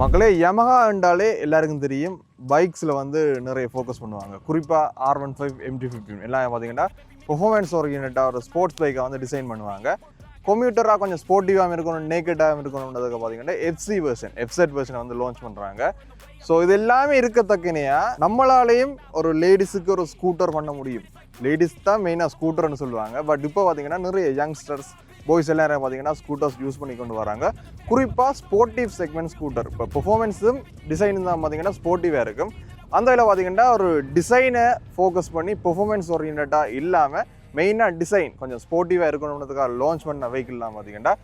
மக்களே யமஹா என்றாலே எல்லாருக்கும் தெரியும் பைக்ஸில் வந்து நிறைய ஃபோக்கஸ் பண்ணுவாங்க. குறிப்பாக R one five MT fifteen எல்லாம் பார்த்தீங்கன்னா பெர்ஃபார்மன்ஸ் ஓரியன்டாக ஒரு ஸ்போர்ட்ஸ் பைக்கை வந்து டிசைன் பண்ணுவாங்க. கொம்யூட்டராக கொஞ்சம் ஸ்போர்ட்டிவாகவும் இருக்கணும் நேக்கெட்டாகவும் இருக்கணுன்றதுக்கு பார்த்தீங்கன்னா எஃப்சி வெர்ஷன் எஃப்செட் வெர்ஷனை வந்து லான்ச் பண்ணுறாங்க ஸோ இது எல்லாமே இருக்கத்தக்கனையாக நம்மளாலேயும் ஒரு லேடிஸுக்கு ஒரு ஸ்கூட்டர் பண்ண முடியும். லேடிஸ் தான் மெயினாக ஸ்கூட்டர்னு சொல்லுவாங்க. பட் இப்போ பார்த்தீங்கன்னா நிறைய யங்ஸ்டர்ஸ் பாய்ஸ் எல்லாரும் பார்த்தீங்கன்னா ஸ்கூட்டர்ஸ் யூஸ் பண்ணி கொண்டு வராங்க. குறிப்பாக ஸ்போர்ட்டிவ் செக்மெண்ட் ஸ்கூட்டர் இப்போ பெர்ஃபார்மன்ஸும் டிசைனும் தான் பார்த்தீங்கன்னா ஸ்போர்ட்டிவாக இருக்கும். அந்த இதில் பார்த்தீங்கன்னா ஒரு டிசைனை ஃபோக்கஸ் பண்ணி பெர்ஃபார்மன்ஸ் ஓரியன்டாக இல்லாமல் மெயினாக டிசைன் கொஞ்சம் ஸ்போர்ட்டிவாக இருக்கணுன்றதுக்காக லான்ச் பண்ண வெஹிக்கிள்லாம் பார்த்தீங்கன்னா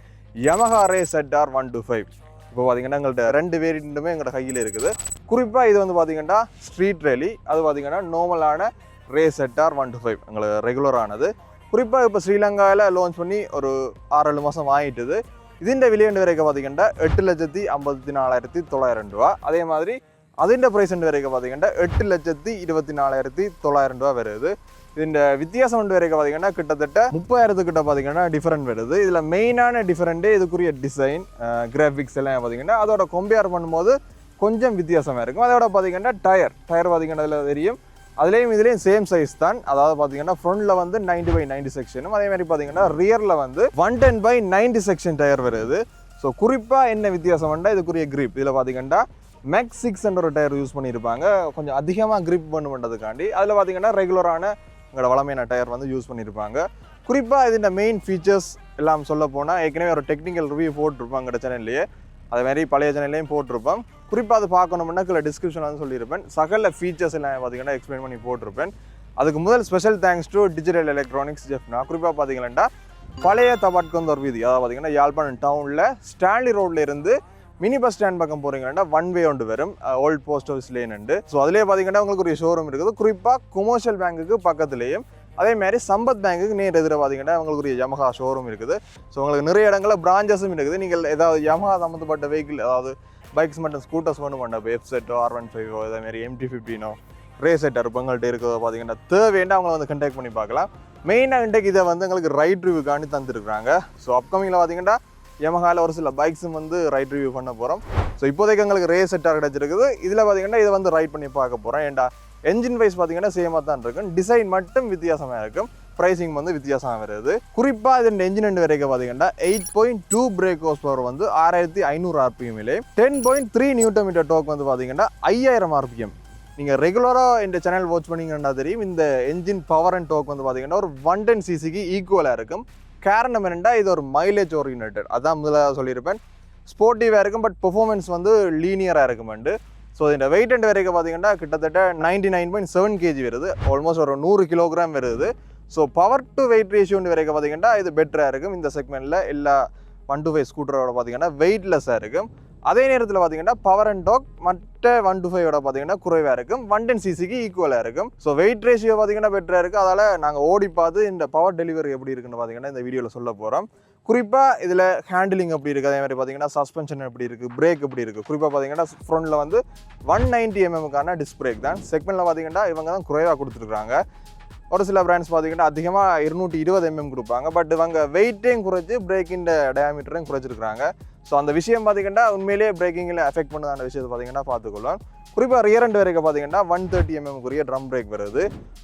Yamaha Ray ZR one two five இப்போ பார்த்தீங்கன்னா எங்கள்கிட்ட ரெண்டு வேரியண்ட்டுமே எங்களோட கையில் இருக்குது. குறிப்பாக இது வந்து பார்த்தீங்கன்னா ஸ்ட்ரீட் ரேலி அது பார்த்தீங்கன்னா நார்மலான Ray Z R one two five எங்களுக்கு ரெகுலரானது குறிப்பாக இப்போ ஸ்ரீலங்காவில் லான்ச் பண்ணி ஒரு ஆறு ஏழு மாதம் ஆகிட்டுது ഇതിൻ്റെ വിലയുണ്ട് വരെയൊക്കെ പാത്തിക്കണ്ട എട്ട് ലക്ഷത്തി അമ്പത്തി നാലായിരത്തി തൊള്ളായിരം രൂപ അതേമാതിരി അതിൻ്റെ പ്രൈസ് ഉണ്ട് വരെയൊക്കെ പാത്തിക്കണ്ട എട്ട് ലക്ഷത്തി ഇരുപത്തി നാലായിരത്തി தொள்ளாயிரம் ரூபா வருது ഇതിൻ്റെ வித்தியாசம் ഉണ്ട് வரைக்கும் பார்த்தீங்கன்னா கிட்டத்தட்ட முப்பதாயிரத்துக்கிட்ட பார்த்தீங்கன்னா டிஃபரெண்ட் வருது இதில் மெயினான டிஃபரெண்ட்டு இதுக்குரிய டிசைன் கிராஃபிக்ஸ் எல்லாம் பார்த்தீங்கன்னா அதோட கம்பேர் பண்ணும்போது கொஞ்சம் வித்தியாசமாக இருக்கும் அதோட பார்த்தீங்கன்னா டயர் டயர் பார்த்தீங்கன்னா அதில் தெரியும் அதுலேயும் இதுலேயும் சேம் சைஸ் தான். அதாவது பார்த்தீங்கன்னா ஃப்ரண்ட்டில் வந்து 90 பை 90 செக்ஷனும் அதே மாதிரி பார்த்தீங்கன்னா ரியரில் வந்து one ten by 90 section tyre வருது. ஸோ குறிப்பாக என்ன வித்தியாசம் வேண்டாம் இதுக்குரிய கிரிப் இதில் பார்த்தீங்கன்னா மேக்ஸ் சிக்ஸ் ஒரு டயர் யூஸ் பண்ணியிருப்பாங்க கொஞ்சம் அதிகமாக கிரிப் பண்ண பண்ணுறதுக்காண்டி அதில் பார்த்தீங்கன்னா ரெகுலரான உங்களோட வளமையான டயர் வந்து யூஸ் பண்ணியிருப்பாங்க குறிப்பாக இதன் மெயின் ஃபீச்சர்ஸ் எல்லாம் சொல்ல போனால் ஏற்கனவே ஒரு டெக்னிக்கல் ரிவ்யூ போட்டிருப்பாங்க சேனல்லையே அதே மாதிரி பழைய சேனல்லையும் போட்டிருப்பேன் குறிப்பாக அது பார்க்கணும்னா கீழே டிஸ்கிரிப்ஷனில் வந்து சொல்லியிருப்பேன். சகல ஃபீச்சர்ஸ் எல்லாம் பார்த்தீங்கன்னா எக்ஸ்பிளைன் பண்ணி போட்டிருப்பேன். அதுக்கு முதல் special thanks to digital electronics Jaffna குறிப்பாக பார்த்தீங்கன்னா பழைய தபாட்கந்தோர் வீதி. அதாவது பார்த்தீங்கன்னா யாழ்ப்பாணம் டவுனில் ஸ்டான்லி ரோட்ல இருந்து மினி பஸ் ஸ்டாண்ட் பக்கம் போகிறீங்கன்னா ஒன் வே ஒன்று வரும் old post office lane so அதுலேயே பார்த்தீங்கன்னா உங்களுக்கு ஒரு ஷோரூம் இருக்குது. குறிப்பாக கொமர்ஷியல் பேங்குக்கு பக்கத்துலேயும் அதே மாதிரி சம்பத் பேங்குக்கு நேர் எதிர பார்த்தீங்கன்னா உங்களுக்கு ஒரு யமஹா ஷோரூம் இருக்குது. ஸோ உங்களுக்கு நிறைய இடங்களில் பிரான்ச்சஸும் இருக்குது. நீங்கள் ஏதாவது யமஹா சம்மந்தப்பட்ட வெஹிக்கிள் அதாவது பைக்ஸ் மட்டும் ஸ்கூட்டர்ஸ் மட்டும் பண்ண இப்போ எஃப்செட்டோ ஆர் ஒன் ஃபைவோ இதே மாதிரி எம்டி ஃபிஃப்டினோ ரேஸ் செட்டர் இப்போ உங்கள்கிட்ட இருக்கிறத பார்த்தீங்கன்னா தேவைன்னா அவங்கள வந்து கண்டெக்ட் பண்ணி பார்க்கலாம். மெயினாக இன்றைக்கு இதை வந்து எங்களுக்கு ரைட் ரிவ்யூக்காண்டி தந்துருக்குறாங்க. ஸோ அப்கமிங்கில் பார்த்தீங்கன்னா யமஹாவில் ஒரு சில பைக்ஸும் வந்து ரைட் ரிவ்யூ பண்ண போகிறோம் ஸோ இப்போதைக்கு எங்களுக்கு ரேஸ் செட்டார் கிடச்சிருக்குது. இதில் பார்த்தீங்கன்னா இதை வந்து ரைட் பண்ணி பார்க்க போகிறோம் ஏன்டா என்ஜின் வைஸ் பார்த்தீங்கன்னா சேமாக தான் இருக்கும். டிசைன் மட்டும் வித்தியாசமாக இருக்கும். ப்ரைஸிங் வந்து வித்தியாசமாக வருது குறிப்பாக இதன் என்ஜின் ரெண்டு வரைக்கும் பார்த்தீங்கன்னா eight point two brake horse power வந்து ஆறாயிரத்தி ஐநூறு ஆர்பிஎம்லே ten point three newton metre torque வந்து பார்த்தீங்கன்னா ஐயாயிரம் ஆர்பிஎம் நீங்கள் ரெகுலராக இந்த சேனல் வாட்ச் பண்ணீங்கன்னா தெரியும் இந்த என்ஜின் பவர் அண்ட் டோக் வந்து பார்த்தீங்கன்னா ஒரு ஒன் டென் சிசிக்கு ஈக்குவலாக இருக்கும். காரணம் என்னென்னா இது ஒரு மைலேஜ் ஓரியன்ட் அதான் முதலாக சொல்லியிருப்பேன். ஸ்போர்ட்டிவாக இருக்கும் பட் பெர்ஃபார்மன்ஸ் வந்து லீனியராக இருக்குமெண்டு ஸோ இந்த வெயிட் அண்ட் வரைக்கும் பார்த்தீங்கன்னா கிட்டத்தட்ட ninety nine point seven kg வருது. ஆல்மோஸ்ட் ஒரு நூறு கிலோகிராம் வருது. ஸோ பவர் டு வெயிட் ரேஷியோன்னு வரைக்கும் பார்த்தீங்கன்னா இது பெட்டராக இருக்கும். இந்த செக்மெண்ட்டில் எல்லா ஒன் டு ஃபைவ் ஸ்கூட்டரோட பார்த்தீங்கன்னா வெயிட்லெஸ்ஸாக இருக்கும். அதே நேரத்தில் பார்த்தீங்கன்னா பவர் அண்ட் டாக் மற்ற ஒன் டு ஃபைவோட பார்த்தீங்கன்னா குறைவாக இருக்கும். ஒன் டென் சிசிக்கு ஈக்குவலாக இருக்கும். ஸோ வெயிட் ரேஷியோ பார்த்தீங்கன்னா பெட்டராக இருக்குது அதால் நாங்கள் ஓடி பார்த்து இந்த பவர் டெலிவரி எப்படி இருக்குன்னு பார்த்தீங்கன்னா இந்த வீடியோவில் சொல்ல போகிறோம் குறிப்பாக இதில் ஹேண்டிலிங் எப்படி இருக்குது அதே மாதிரி பார்த்தீங்கன்னா சஸ்பென்ஷன் எப்படி இருக்குது பிரேக் எப்படி இருக்குது குறிப்பாக பார்த்தீங்கன்னா ஃப்ரண்ட்டில் வந்து ஒன் நைன்ட்டி எம்எம்க்கான டிஸ்க் பிரேக் தான். செக்மெண்ட்டில் பார்த்தீங்கன்னா இவங்க தான் குறைவாக கொடுத்துருக்காங்க ஒரு சில பிராண்ட்ஸ் பார்த்தீங்கன்னா அதிகமாக இருநூற்றி இருபது எம்எம் கொடுப்பாங்க. பட் இவங்க வெயிட்டையும் குறைச்சி பிரேக்கிங் டயாமீட்டரையும் குறைச்சிருக்காங்க ஸோ அந்த விஷயம் பார்த்தீங்கன்னா உண்மையிலேயே பிரேக்கிங்கில் எஃபெக்ட் பண்ணுது. அந்த விஷயத்தை பார்த்தீங்கன்னா பார்த்துக்கொள்ளும் குறிப்பாக ரியர் அண்ட் வரைக்கும் பார்த்தீங்கன்னா ஒன் தேர்ட்டி எம்எம்க்குரிய ட்ரம் பிரேக் வருது.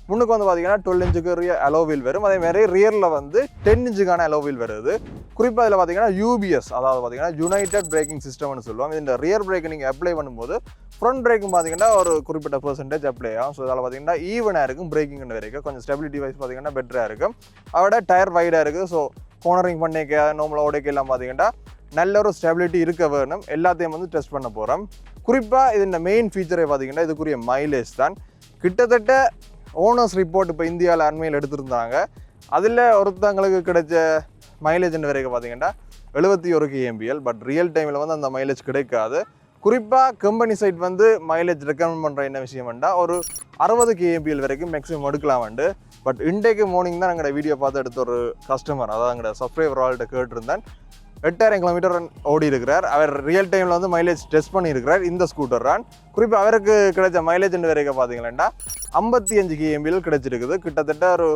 முன்னுக்கு வந்து பார்த்தீங்கன்னா டுவெல் இன்ச்சுக்குரிய அலோவில் வரும். அதே மாதிரி ரியரில் வந்து டென் இன்ச்சுக்கான அலோவில் வருது. குறிப்பாக இதில் பார்த்தீங்கன்னா யூபிஎஸ் அதாவது பார்த்தீங்கன்னா யுனைடெட் பிரேக்கிங் சிஸ்டம்னு சொல்லுவாங்க. இந்த ரியர் பிரேக் நீங்கள் அப்ளை பண்ணும்போது ஃப்ரண்ட் பிரேக்கும் பார்த்தீங்கன்னா ஒரு குறிப்பிட்ட பர்சன்டேஜ் அப்ளை ஆகும். ஸோ அதில் பார்த்தீங்கன்னா ஈவனாக இருக்கும் பிரேக்கிங் வரைக்கும். கொஞ்சம் ஸ்டெபிலிட்டி வைஸ் பார்த்தீங்கன்னா பெட்டராக இருக்கும். அதோட டயர் வைடாக இருக்குது. ஸோ கோனரிங் பண்ணிக்க நார்மலாக உடைக்க எல்லாம் பார்த்தீங்கன்னா நல்ல ஒரு ஸ்டெபிலிட்டி இருக்க வேணும். எல்லாத்தையும் வந்து டெஸ்ட் பண்ண போகிறோம் குறிப்பாக இதோட மெயின் ஃபீச்சரை பார்த்தீங்கன்னா இதுக்குரிய மைலேஜ் தான். கிட்டத்தட்ட ஓனர்ஸ் ரிப்போர்ட் இப்போ இந்தியாவில் அண்மையில் எடுத்திருந்தாங்க. அதில் ஒருத்தங்களுக்கு கிடைச்ச மைலேஜ் வரைக்கும் பார்த்தீங்கன்னா எழுபத்தி ஒரு கேஎம்பிஎல் பட் ரியல் டைமில் வந்து அந்த மைலேஜ் கிடைக்காது. குறிப்பாக கம்பெனி சைட் வந்து மைலேஜ் ரெக்கமெண்ட் பண்ணுற என்ன விஷயம் வேண்டாம் ஒரு அறுபது கேஎம்பிஎல் வரைக்கும் மேக்ஸிமம் எடுக்கலாம்ண்டு பட் இன்டேக்கு மார்னிங் தான் எங்களோட வீடியோ பார்த்து எடுத்த ஒரு கஸ்டமர் அதாவது எங்களோட சப்ஸ்கிரைபர் ஆள்கிட்ட கேட்டிருந்தேன். எட்டாயிரம் கிலோமீட்டர் ஓடி இருக்கிறார் அவர் ரியல் டைமில் வந்து மைலேஜ் டெஸ்ட் பண்ணியிருக்கிறார். இந்த ஸ்கூட்டர் தான். குறிப்பாக அவருக்கு கிடைச்ச மைலேஜ் வரைக்கும் பார்த்தீங்கன்னா ஐம்பத்தி அஞ்சு கிஎம்பியில் கிடைச்சிருக்குது. கிட்டத்தட்ட ஒரு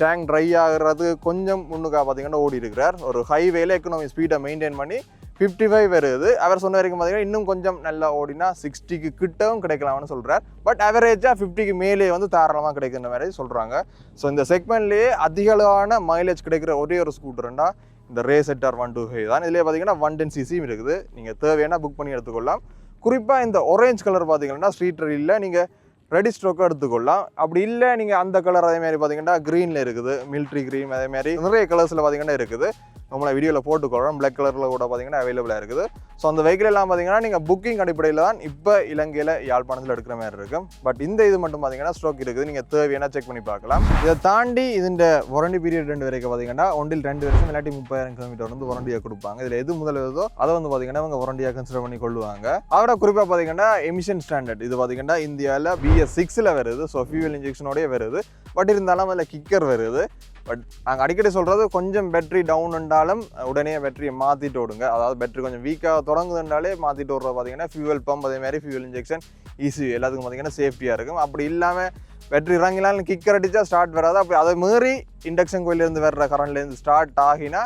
டேங்க் ட்ரை ஆகுறது கொஞ்சம் முன்னுக்காக பார்த்தீங்கன்னா ஓடி இருக்கிறார் ஒரு ஹைவேல எக்கனாமி ஸ்பீடை மெயின்டைன் பண்ணி ஃபிஃப்டி ஃபைவ் வருது. அவர் சொன்ன வரைக்கும் பார்த்தீங்கன்னா இன்னும் கொஞ்சம் நல்லா ஓடினா சிக்ஸ்டிக்கு கிட்டவும் கிடைக்கலாம்னு சொல்கிறார் பட் அவரேஜாக ஃபிஃப்டிக்கு மேலே வந்து தாராளமாக கிடைக்கிற மாதிரி சொல்கிறாங்க ஸோ இந்த செக்மெண்ட்லேயே அதிகளவான மைலேஜ் கிடைக்கிற ஒரே ஒரு ஸ்கூட்டருண்டா இந்த Ray Z R one two five தான். இதுலேயே பார்த்தீங்கன்னா ஒன் டென் சிசியும் இருக்குது. நீங்கள் தேவையான புக் பண்ணி எடுத்துக்கொள்ளலாம். குறிப்பாக இந்த ஒரேஞ்ச் கலர் பார்த்தீங்கன்னா ஸ்ட்ரீட் ரயிலில் நீங்கள் ரெடி ஸ்ட்ரோக்காக எடுத்துக்கொள்ளலாம். அப்படி இல்லை நீங்கள் அந்த கலர் அதே மாதிரி பார்த்தீங்கன்னா க்ரீனில் இருக்குது. மில்ட்ரி க்ரீன் அதே மாதிரி நிறைய கலர்ஸில் பார்த்தீங்கன்னா இருக்குது. நம்மளை வீடியோவில் போட்டுக்கொள்கிறோம் பிளாக் கலரில் கூட பார்த்தீங்கன்னா அவைலபிளாக இருக்குது. ஸோ அந்த வெஹிக்கிள் எல்லாம் பார்த்தீங்கன்னா நீங்கள் புக்கிங் அடிப்படையில் தான் இப்போ இலங்கையில் யாழ்ப்பாணத்தில் எடுக்கிற மாதிரி இருக்கும். பட் இந்த இது மட்டும் பார்த்தீங்கன்னா ஸ்ட்ரோக் இருக்குது. நீங்கள் தேவையான செக் பண்ணி பார்க்கலாம். இதை தாண்டி இந்த வாரண்டி பீரியட் ரெண்டு வரைக்கும் பார்த்தீங்கன்னா ஒன்றில் ரெண்டு வருஷம் இல்லாட்டி முப்பதாயிரம் கிலோமீட்டர் வந்து வாரண்டியாக கொடுப்பாங்க. இதில் எது முதல் வருதோ அதை வந்து பார்த்தீங்கன்னா அவங்க வாரண்டியாக கன்சிடர் பண்ணி கொள்ளுவாங்க. அவரை குறிப்பாக பார்த்தீங்கன்னா எமிஷன் ஸ்டாண்டர்ட் இது பார்த்தீங்கன்னா இந்தியாவில் பிஎஸ் சிக்ஸில் வருது. ஸோ ஃபியூவல் இன்ஜெக்ஷனோடய வருது. பட் இருந்தாலும் அதில் கிக்கர் வருது. பட் நாங்கள் அடிக்கடி சொல்கிறது கொஞ்சம் பேட்ரி டவுன் என்றாலும் உடனே பேட்டரியை மாற்றிட்டு விடுங்க அதாவது பேட்டரி கொஞ்சம் வீக்காக தொடங்குதுன்றாலே மாற்றிட்டு விட்றது பார்த்தீங்கன்னா ஃபியூவல் பம்ப் அதே மாதிரி ஃபியூவல் இன்ஜெக்ஷன் ஈஸி எல்லாத்துக்கும் பார்த்தீங்கன்னா சேஃப்டியாக இருக்கும். அப்படி இல்லாமல் பேட்டரி இறங்கினாலும் கிக்கர் அடித்தா ஸ்டார்ட் வராது. அப்படி அதை மீறி இண்டக்ஷன் கோயிலேருந்து வர்ற கரண்ட்லேருந்து ஸ்டார்ட் ஆகினா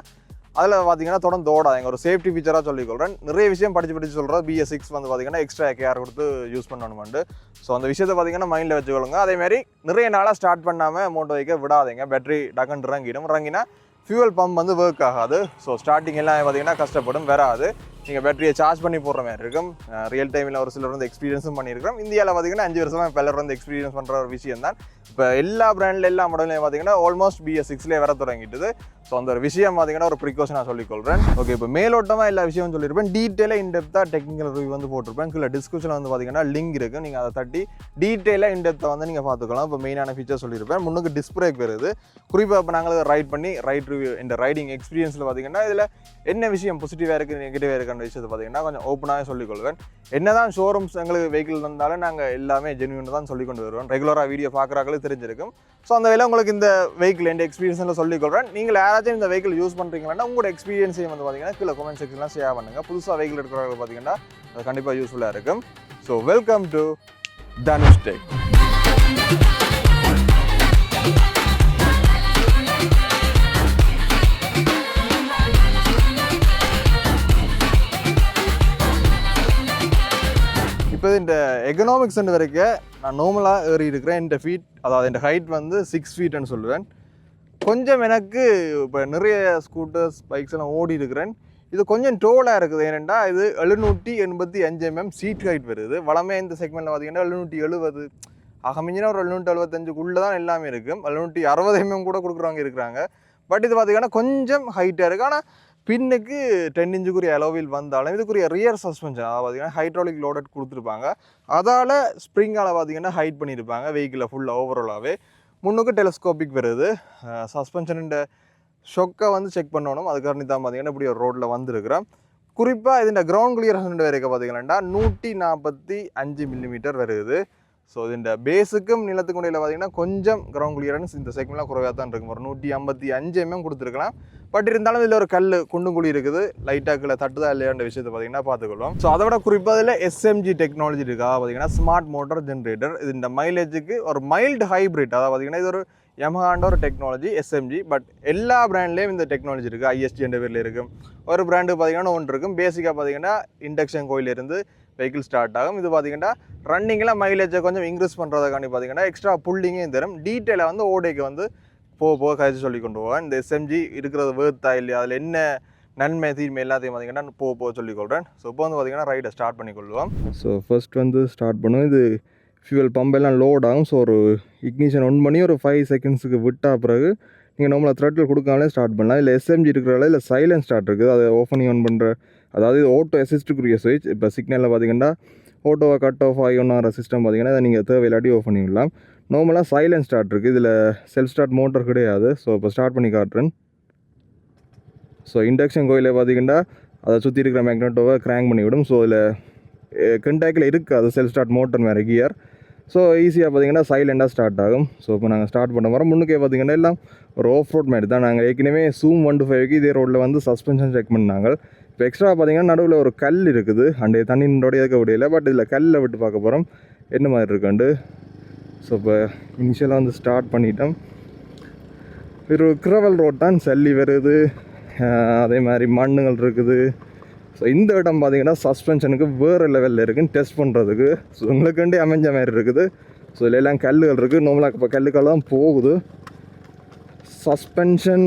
அதில் பார்த்தீங்கன்னா தொடர்ந்து ஓடாதுங்க ஒரு சேஃப்டி ஃபீச்சராக சொல்லிக்கொள்கிறேன் நிறைய விஷயம் படித்து படித்து சொல்கிறேன் பிஎஸ் சிக்ஸ் வந்து பார்த்தீங்கன்னா எக்ஸ்ட்ரா கேர் கொடுத்து யூஸ் பண்ணணுமெண்டு. ஸோ அந்த விஷயத்தை பார்த்தீங்கன்னா மைண்டில் வச்சுக்கொள்ளுங்க. அதே மாதிரி நிறைய நாளாக ஸ்டார்ட் பண்ணாமல் மோட்டோ வைக்க விடாதீங்க. பேட்டரி டக்குன்னு இறங்கிடும். இறங்கினா ஃபியூவல் பம்ப் வந்து ஒர்க் ஆகாது. ஸோ ஸ்டார்டிங் எல்லாம் பார்த்தீங்கன்னா கஷ்டப்படும். வராது. நீங்கள் பேட்டரியை சார்ஜ் பண்ணி போடுற மாதிரி இருக்கும். ரியல் டைமில் ஒரு சிலர் வந்து எக்ஸ்பீரியன்ஸும் பண்ணியிருக்கிறோம். இந்தியாவில் பார்த்தீங்கன்னா அஞ்சு வருஷமாக பலர் வந்து எக்ஸ்பீரியன்ஸ் பண்ணுற ஒரு விஷயம் தான் இப்போ எல்லா ப்ராண்டில் எல்லா மாடலையும் பார்த்தீங்கன்னா ஆல்மோஸ்ட் பிஎஸ் சிக்ஸ்லேயே வர தொடங்கிட்டுது. ஸோ அந்த ஒரு விஷயம் பார்த்தீங்கன்னா ஒரு ப்ரிகாஷனாக சொல்லிக்கொள்கிறேன் ஓகே இப்போ மேலோட்டமாக எல்லா விஷயமும் சொல்லியிருப்பேன். டீட்டெயிலாக இன்டெப்த்தாக டெக்னிக்கல் ரிவ்யூ வந்து போட்டிருப்பேன். கீழே டிஸ்கிரிப்ஷனில் வந்து பார்த்தீங்கன்னா லிங்க் இருக்குது நீங்கள் அதை தட்டி டீட்டெயிலாக இன்டெப்த்தை வந்து நீங்கள் பார்த்துக்கலாம். இப்போ மெயினான ஃபீச்சர் சொல்லியிருப்பேன். முன்னுக்கு டிஸ்பிரேக் வருது. குறிப்பாக இப்போ நாங்கள் ரைட் பண்ணி ரைட் ரிவ்யூ இந்த ரைடிங் எக்ஸ்பீரியன்ஸில் பார்த்தீங்கன்னா இதில் என்ன விஷயம் பாசிட்டிவாக இருக்குது நெகட்டிவாக இருக்குது இருக்குன்ற விஷயத்தை பார்த்தீங்கன்னா கொஞ்சம் ஓப்பனாகவே சொல்லிக்கொள்வேன். என்னதான் ஷோரூம்ஸ் எங்களுக்கு வெஹிக்கிள் இருந்தாலும் நாங்கள் எல்லாமே ஜென்யூன் தான் சொல்லி கொண்டு வருவோம் ரெகுலராக வீடியோ பார்க்குறாங்களே தெரிஞ்சிருக்கும். ஸோ அந்த வேலை உங்களுக்கு இந்த வெஹிக்கிள் எந்த எக்ஸ்பீரியன்ஸில் சொல்லிக்கொள்கிறேன் நீங்கள் யாராச்சும் இந்த வெஹிக்கிள் யூஸ் பண்ணுறீங்கன்னா உங்களோட எக்ஸ்பீரியன்ஸையும் வந்து பார்த்தீங்கன்னா கீழே கமெண்ட் செக்ஷன்லாம் ஷேர் பண்ணுங்கள் புதுசாக வெஹிக்கிள் எடுக்கிறவங்க பார்த்தீங்கன்னா அது கண்டிப்பாக யூஸ்ஃபுல்லாக இருக்கும். So welcome to Dhanush tech இப்போ இந்த எக்கனாமிக்ஸ் வரைக்கும் நான் நார்மலாக ஏறி இருக்கிறேன் இந்த ஃபீட் அதாவது இந்த ஹைட் வந்து சிக்ஸ் ஃபீட்னு சொல்லுவேன். கொஞ்சம் எனக்கு இப்போ நிறைய ஸ்கூட்டர்ஸ் பைக்ஸ் எல்லாம் ஓடி இருக்கிறேன் இது கொஞ்சம் டோலாக இருக்குது. ஏனெண்டா இது எழுநூற்றி எண்பத்தி அஞ்சு எம்எம் சீட் ஹைட் வருது. வளமே இந்த செக்மெண்ட்டில் பார்த்தீங்கன்னா எழுநூற்றி எழுபது. அகமிஞ்சினா ஒரு எழுநூற்றி எழுபத்தஞ்சுக்குள்ளே தான் எல்லாமே இருக்கும். எழுநூற்றி அறுபது எம்எம் கூட கொடுக்குறவங்க இருக்கிறாங்க. பட் இது பார்த்தீங்கன்னா கொஞ்சம் ஹைட்டாக இருக்குது ஆனால் பின்னுக்கு டென் இன்ச்சுக்குரிய அலோவில் வந்தாலும் இதுக்குரிய ரியர் சஸ்பென்ஷன் அதாவது பார்த்தீங்கன்னா ஹைட்ராலிக் லோடட் கொடுத்துருப்பாங்க. அதால் ஸ்ப்ரிங்கால் பார்த்தீங்கன்னா ஹைட் பண்ணியிருப்பாங்க வெஹிக்கிளில் ஃபுல்லாக ஓவராலாகவே முன்னுக்கு டெலஸ்கோபிக் வருது. சஸ்பென்ஷன் ஷொக்கை வந்து செக் பண்ணணும். அதுக்காரணி தான் பார்த்தீங்கன்னா இப்படி ஒரு ரோட்டில் வந்திருக்கிறோம். குறிப்பாக இதுண்ட கிரவுண்ட் கிளியரன்ஸ் வரைக்கும் பார்த்தீங்கன்னா நூற்றி நாற்பத்தி அஞ்சு மில்லிமீட்டர் வருது. ஸோ இந்த பேஸுக்கும் நிலத்துக்கும் இடையில் பார்த்தீங்கன்னா கொஞ்சம் கிரவுண்ட் கிளியரன்ஸ் இந்த செக்மெண்ட்லாம் குறைவாக தான் இருக்கும் ஒரு நூற்றி ஐம்பத்தி அஞ்சு எம்எம் கொடுத்துருக்கலாம். பட் இருந்தாலும் இதில் ஒரு கல் குண்டும் குழி இருக்குது. லைட்டாக கீழே தட்டுதா இல்லையான்ற விஷயத்தை பார்த்தீங்கன்னா பார்த்துக்கொள்ளும் ஸோ அதை விட குறிப்பாக இதில் எஸ்எம்ஜி டெக்னாலஜி இருக்கா? பார்த்தீங்கன்னா ஸ்மார்ட் மோட்டார் ஜென்ரேட்டர் இது இந்த மைலேஜுக்கு ஒரு மைல்டு ஹைப்ரிட் அதாவது பார்த்தீங்கன்னா இது ஒரு எமஹாண்ட ஒரு டெக்னாலஜி எஸ்எம்ஜி பட் எல்லா பிராண்ட்லேயும் இந்த டெக்னாலஜி இருக்குது ஐஎஸ்டி என்ற பேரில் இருக்கும் ஒரு பிராண்டு பார்த்தீங்கன்னா ஒன்று இருக்கும் பேசிக்காக பார்த்தீங்கன்னா இண்டக்ஷன் கோயிலிருந்து வெஹிக்கிள் ஸ்டார்ட் ஆகும். இது பார்த்தீங்கன்னா ரன்னிங்கில் மைலேஜை கொஞ்சம் இன்க்ரீஸ் பண்ணுறதுக்காண்டி பார்த்தீங்கன்னா எக்ஸ்ட்ரா புல்லிங்கையும் தரும். டீட்டெயிலாக வந்து ஓடைக்கு வந்து போக போக கழிச்சு சொல்லி கொண்டு போவேன். இந்த எஸ்எம்ஜி இருக்கிறது வேர்த்தா இல்லையா அதில் என்ன நன்மை தீர்மை எல்லாத்தையும் பார்த்தீங்கன்னா போக போக சொல்லிக்கொள்கிறேன் ஸோ இப்போ வந்து பார்த்தீங்கன்னா ரைடை ஸ்டார்ட் பண்ணிக்கொள்வோம் ஸோ ஃபர்ஸ்ட் வந்து ஸ்டார்ட் பண்ணுவோம். இது ஃபியூவல் பம்ப் எல்லாம் லோட் ஆகும். ஸோ ஒரு இக்னிஷன் ஒன் பண்ணி ஒரு ஃபைவ் செகண்ட்ஸுக்கு விட்டா பிறகு நீங்கள் நம்மளை த்ரெட்டில் கொடுக்காமலே ஸ்டார்ட் பண்ணலாம். இல்லை எஸ்எம்ஜி இருக்கிறதால இல்லை சைலன்ஸ் ஸ்டார்ட் இருக்குது. அதை ஓப்பனிங் ஆன் பண்ணுற அதாவது ஓட்டோ அசிஸ்ட்டுக்குரிய சுவிட்ச் இப்போ சிக்னலில் பார்த்தீங்கன்னா ஓட்டோவை கட் ஆஃப் ஆகி சிஸ்டம் பார்த்தீங்கன்னா அதை நீங்கள் தேவையில்லாட்டி ஆஃப் ஓப்பன் பண்ணிடலாம் நார்மலாக சைலன்ட் ஸ்டார்ட் இருக்குது இதில் செல்ஃப் ஸ்டார்ட் மோட்டர் கிடையாது. ஸோ இப்போ ஸ்டார்ட் பண்ணி காட்டுறேன். ஸோ இண்டக்ஷன் கோயிலில் பார்த்தீங்கன்னா அதை சுற்றி இருக்கிற மேக்னெட்டோவை கிராங்க் பண்ணிவிடும். ஸோ இதில் கண்டாக்டில் இருக்குது அது செல்ஃப் ஸ்டார்ட் மோட்டர் வேறு கியர் ஸோ ஈஸியாக பார்த்தீங்கன்னா சைலண்டாக ஸ்டார்ட் ஆகும். ஸோ இப்போ நாங்கள் ஸ்டார்ட் பண்ண வரோம் முன்னுக்கே பார்த்தீங்கன்னா எல்லாம் ஒரு ஆஃப் ரோட் மாதிரி தான். நாங்கள் ஏற்கனவே சூம் ஒன் டு ஃபைவ்க்கு இதே ரோட்டில் வந்து சஸ்பென்ஷன் செக் பண்ணாங்க. இப்போ எக்ஸ்ட்ரா பார்த்தீங்கன்னா நடுவில் ஒரு கல் இருக்குது. அண்டே தண்ணி நின்றோடைய பட் இதில் கல்லை விட்டு பார்க்க போகிறோம் என்ன மாதிரி இருக்குண்டு ஸோ இப்போ இனிஷியலாக வந்து ஸ்டார்ட் பண்ணிட்டோம். ஒரு கிரவல் ரோட் தான். சல்லி வருது. அதே மாதிரி மண்ணுகள் இருக்குது. ஸோ இந்த இடம் பார்த்தீங்கன்னா சஸ்பென்ஷனுக்கு வேறு லெவலில் இருக்குன்னு டெஸ்ட் பண்ணுறதுக்கு ஸோ உங்களுக்குண்டே அமைஞ்ச மாதிரி இருக்குது. ஸோ இதில் எல்லாம் கல்லுகள் இருக்குது நோமலாக இப்போ கல்லுக்கள் தான் போகுது. சஸ்பென்ஷன்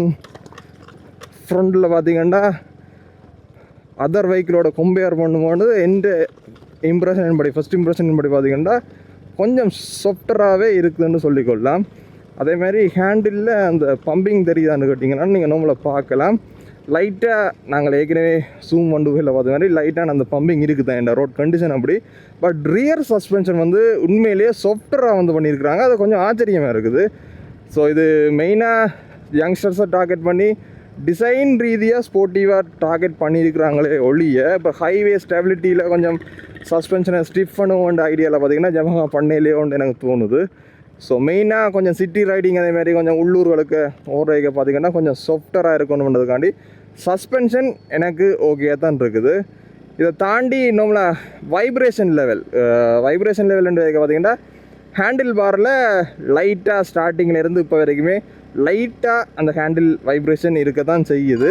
ஃப்ரண்டில் பார்த்தீங்கன்னா அதர் வெஹிக்கிளோட கம்பேர் பண்ணும்போது எந்த இம்ப்ரெஷன் படி ஃபஸ்ட் இம்ப்ரெஷன் படி பார்த்தீங்கன்னா கொஞ்சம் சாஃப்டராகவே இருக்குதுன்னு சொல்லிக்கொள்ளலாம். அதே ஹேண்டிலில் அந்த பம்பிங் தெரியுதான்னு கேட்டிங்கன்னா நீங்கள் நம்மளை பார்க்கலாம். லைட்டாக நாங்கள் ஏற்கனவே சூம் ஒன் டூவில் பார்த்த மாதிரி லைட்டான அந்த பம்பிங் இருக்குது இந்த ரோட் கண்டிஷன் அப்படி. பட் ரியர் சஸ்பென்ஷன் வந்து உண்மையிலேயே சாஃப்டராக வந்து பண்ணியிருக்கிறாங்க. அது கொஞ்சம் ஆச்சரியமாக இருக்குது. ஸோ இது மெயினாக யங்ஸ்டர்ஸை டார்கெட் பண்ணி டிசைன் ரீதியாக ஸ்போர்ட்டிவாக டார்கெட் பண்ணியிருக்கிறாங்களே ஒழிய இப்போ ஹைவே ஸ்டெபிலிட்டியில் கொஞ்சம் சஸ்பென்ஷனை ஸ்டிஃப் பண்ணுவோன்ற ஐடியாவில் பார்த்தீங்கன்னா ஜமகா பண்ணையிலேயோன்னு எனக்கு தோணுது. ஸோ மெயினாக கொஞ்சம் சிட்டி ரைடிங் அதே மாதிரி கொஞ்சம் உள்ளூர்களுக்கு ஓடுறதுக்கு பார்த்தீங்கன்னா கொஞ்சம் சாஃப்டராக இருக்கணுன்றதுக்காண்டி சஸ்பென்ஷன் எனக்கு ஓகே தான் இருக்குது. இதை தாண்டி இன்னும்ல வைப்ரேஷன் லெவல் வைப்ரேஷன் லெவல்ன்றது பார்த்தீங்கன்னா ஹேண்டில் பாரில் லைட்டாக ஸ்டார்டிங்கில் இருந்து இப்போ வரைக்குமே லைட்டாக அந்த ஹேண்டில் வைப்ரேஷன் இருக்க தான் செய்யுது.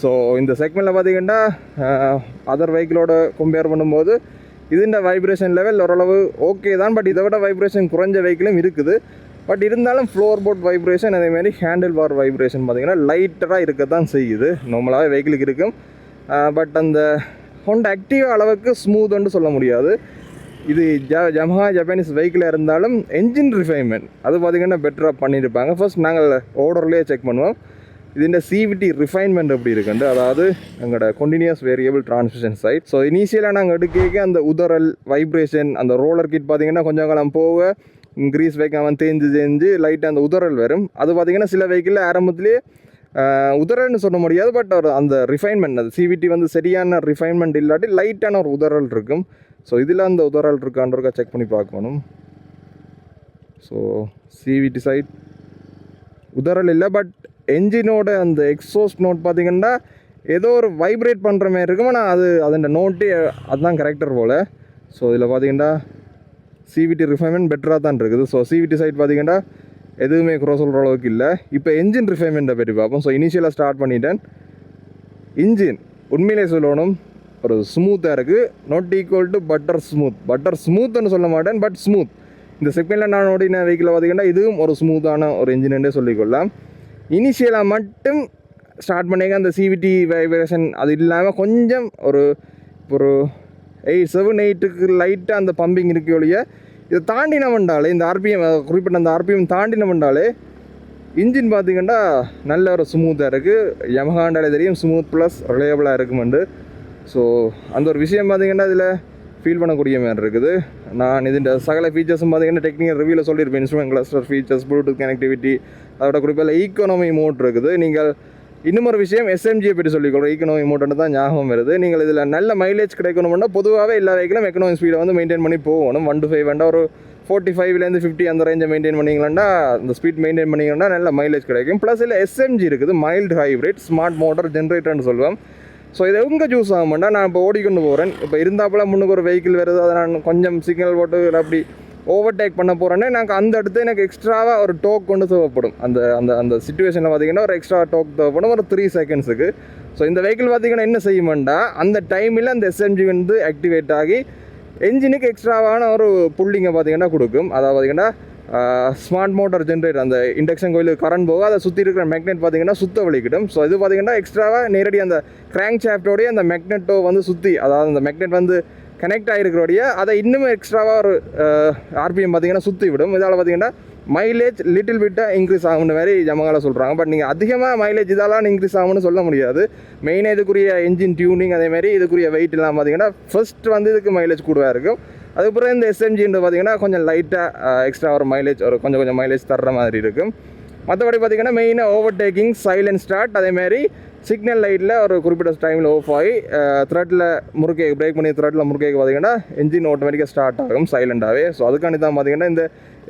ஸோ இந்த செக்மெண்ட்டில் பார்த்தீங்கன்னா அதர் வெஹிக்கிளோட கம்பேர் பண்ணும்போது இதுன்ற வைப்ரேஷன் லெவல் ஓரளவு ஓகே தான். பட் இதை விட வைப்ரேஷன் குறைஞ்ச வெஹிக்கிளும் இருக்குது. பட் இருந்தாலும் ஃப்ளோர் போர்ட் வைப்ரேஷன் அதேமாதிரி ஹேண்டில் பார் வைப்ரேஷன் பார்த்திங்கன்னா லைட்டராக இருக்க தான் செய்யுது நார்மலாகவே வெஹிக்கிளுக்கு இருக்கும் பட் அந்த ஹொண்ட ஆக்டிவ் அளவுக்கு ஸ்மூத்துன்னு சொல்ல முடியாது. இது ஜ ஜமஹா ஜப்பானீஸ் வெஹிக்கிளாக இருந்தாலும் என்ஜின் ரிஃபைன்மெண்ட் அது பார்த்திங்கன்னா பெட்டராக பண்ணியிருப்பாங்க ஃபர்ஸ்ட் நாங்கள் ஓர்டர்லேயே செக் பண்ணுவோம் ഇതിൻ്റെ സി വി ടി റിഫൈൻമെൻറ്റ് எப்படி இருக்குண்டு அதாவது எங்களோட continuous variable transmission side so இனிஷியலாக நாங்கள் எடுக்க அந்த உதறல் வைப்ரேஷன் அந்த ரோலர் கிட் பார்த்தீங்கன்னா கொஞ்சம் காலம் போக கிரீஸ் வைக்காமல் தேஞ்சு தேஞ்சு லைட்டாக அந்த உதறல் வரும் அது பார்த்தீங்கன்னா சில வெஹிக்கிளில் ஆரம்பத்திலேயே ஆஹ், உதறல்னு சொல்ல முடியாது பட் ஒரு அந்த ரிஃபைன்மெண்ட் அது சிவிடி வந்து சரியான ரிஃபைன்மெண்ட் இல்லாட்டி லைட்டான ஒரு உதறல் இருக்கும் ஸோ இதில் அந்த உதரால் இருக்கான்றக்கா செக் பண்ணி பார்க்கணும். ஸோ சிவிடி சைட் உதறல் இல்லை பட் என்ஜினோட அந்த எக்ஸோஸ்ட் நோட் பார்த்தீங்கன்னா ஏதோ ஒரு வைப்ரேட் பண்ணுற மாதிரி இருக்கும்? ஆனால் அது அதோட நோட்டு அதுதான் கரெக்டர் போல். ஸோ இதில் பார்த்தீங்கன்னா சிவிடி ரிஃபைன்மெண்ட் பெட்டராக தான் இருக்குது. ஸோ சிவிடி சைட் பார்த்தீங்கன்னா எதுவுமே குறை சொல்கிற அளவுக்கு இல்லை. இப்போ என்ஜின் ரிஃபைன்மெண்ட்டை பற்றி பார்ப்போம். ஸோ இனிஷியலாக ஸ்டார்ட் பண்ணிட்டேன். இன்ஜின் உண்மையிலே சொல்லணும். ஒரு ஸ்மூத்தாக இருக்குது not equal to butter smooth butter ஸ்மூத்னு சொல்ல மாட்டேன் பட் ஸ்மூத் இந்த செகண்டில் நான் ஓடின வெஹிக்கிளை பார்த்தீங்கன்னா இதுவும் ஒரு ஸ்மூத்தான ஒரு இன்ஜின்ன்றே சொல்லிக்கொள்ளலாம். இனிஷியலாக மட்டும் ஸ்டார்ட் பண்ணிங்க அந்த சிவிடி வைப்ரேஷன் அது இல்லாமல் கொஞ்சம் ஒரு ஒரு எயிட் செவன் எயிட்டுக்கு லைட்டாக அந்த பம்பிங் இருக்கு ஒழிய இதை தாண்டினவன்டாலே இந்த ஆர்பிஎம் குறிப்பிட்ட அந்த ஆர்பிஎம் தாண்டினவன்டாலே இன்ஜின் பார்த்தீங்கன்னா நல்ல ஒரு ஸ்மூத்தாக இருக்குது யமஹாண்டாலே தெரியும் ஸ்மூத் ப்ளஸ் ரிலையபிளாக இருக்குமெண்டு ஸோ அந்த ஒரு விஷயம் பார்த்தீங்கன்னா இதில் ஃபீல் பண்ணக்கூடிய மாதிரி இருக்குது. நான் இதுன்ற சகல ஃபீச்சர்ஸும் பார்த்தீங்கன்னா டெக்னிக்கல் ரிவியூவில் சொல்லியிருப்பேன். Instrument cluster features Bluetooth connectivity அதோட குறிப்பில் ஈக்கோனமி மோட் இருக்குது. நீங்கள் இன்னொரு விஷயம் எஸ்எம்ஜியை பற்றி சொல்லிக்கிறோம் ஈக்கனோமி மோட்டன் தான் ஞாபகம் வருது. நீங்கள் இதில் நல்ல மைலேஜ் கிடைக்கணும்னா பொதுவாகவே எல்லா வெஹிக்கிலும் எக்கனாமி ஸ்பீடை வந்து மெயின்டைன் பண்ணி போகணும். ஒன் டு ஃபைவ் வேண்டாம் ஒரு ஃபோர்ட்டி ஃபைவ்லேருந்து ஃபிஃப்டி அந்த ரேஞ்சை மெயின்டைன் பண்ணிங்களா அந்த ஸ்பீட் மெயின்டைன் பண்ணிங்கன்னா நல்ல மைலேஜ் கிடைக்கும். ப்ளஸ் இல்லை எஸ்எம்ஜி இருக்குது. மைல்டு ஹைப்ரிட் ஸ்மார்ட் மோட்டர் ஜென்ரேட்டர்னு சொல்லுவோம். ஸோ இதை உங்க ஜூஸ் ஆகும்டா நான் இப்போ ஓடிக்கொண்டு போகிறேன் இப்போ இருந்தாப்புல முன்னுக்கு ஒரு வெஹிக்கிள் வருது. அதை நான் கொஞ்சம் சிக்னல் போட்டு அப்படி ஓவர்டேக் பண்ண போகிறேன்னா எனக்கு அந்த இடத்து எனக்கு எக்ஸ்ட்ராவாக ஒரு டோக் கொண்டு தேவைப்படும். அந்த அந்த அந்த சுச்சுவேஷனில் பார்த்தீங்கன்னா ஒரு எக்ஸ்ட்ரா டோக் தேவைப்படும். ஒரு த்ரீ செகண்ட்ஸுக்கு ஸோ இந்த வெஹிக்கிள் பார்த்தீங்கன்னா என்ன செய்யுமெண்டா அந்த டைமில் அந்த எஸ்எம்ஜி வந்து ஆக்டிவேட் ஆகி என்ஜினுக்கு எக்ஸ்ட்ராவான ஒரு புல்லிங்கை பார்த்தீங்கன்னா கொடுக்கும். அதாவது பார்த்தீங்கன்னா ஸ்மார்ட் மோட்டார் ஜென்ரேட்டர் அந்த இண்டக்ஷன் கோயிலுக்கு கரண்ட் போக அதை சுற்றி இருக்கிற மேக்னெட் பார்த்தீங்கன்னா சுத்த வலிக்கிடும். ஸோ இது பார்த்தீங்கன்னா எக்ஸ்ட்ராவாக நேரடி அந்த கிராங்க் சாஃப்டோடைய அந்த மேக்னெட்டோ வந்து சுற்றி அதாவது அந்த மேக்னெட் வந்து கனெக்ட் ஆகிருக்கிறோடைய அதை இன்னும் எக்ஸ்ட்ராவாக ஒரு ஆர்பிஎம் பார்த்தீங்கன்னா சுற்றி விடும். இதால் பார்த்தீங்கன்னா மைலேஜ் லிட்டில் பிட்டாக இன்க்ரீஸ் ஆகும்னு மாதிரி ஜமங்கால சொல்கிறாங்க பட் நீங்கள் அதிகமாக மைலேஜ் இதெல்லாம் இன்க்ரீஸ் ஆகும்னு சொல்ல முடியாது. மெயினாக இதுக்குரிய என்ஜின் டியூனிங் அதேமாதிரி இதுக்குரிய வெயிட் எல்லாம் பார்த்தீங்கன்னா ஃபர்ஸ்ட் வந்து இதுக்கு மைலேஜ் கூடவா இருக்கும். அதுக்கப்புறம் இந்த எஸ்எம்ஜின்றது பார்த்தீங்கன்னா கொஞ்சம் லைட்டாக எக்ஸ்ட்ரா ஒரு மைலேஜ் ஒரு கொஞ்சம் கொஞ்சம் மைலேஜ் தர்ற மாதிரி இருக்கும் மற்றபடி பார்த்தீங்கன்னா மெயினாக ஓவர்டேக்கிங் சைலண்ட் ஸ்டார்ட் அதேமாரி சிக்னல் லைட்டில் ஒரு குறிப்பிட்ட டைமில் ஆஃப் ஆகி த்ரெட்டில் முறுக்கே பிரேக் பண்ணி த்ரெட்டில் முறுக்கேக்கு பார்த்தீங்கன்னா என்ஜின் ஆட்டோமேட்டிக்காக ஸ்டார்ட் ஆகும் சைலண்டாகவே ஸோ அதுக்காண்டி தான் பார்த்தீங்கன்னா இந்த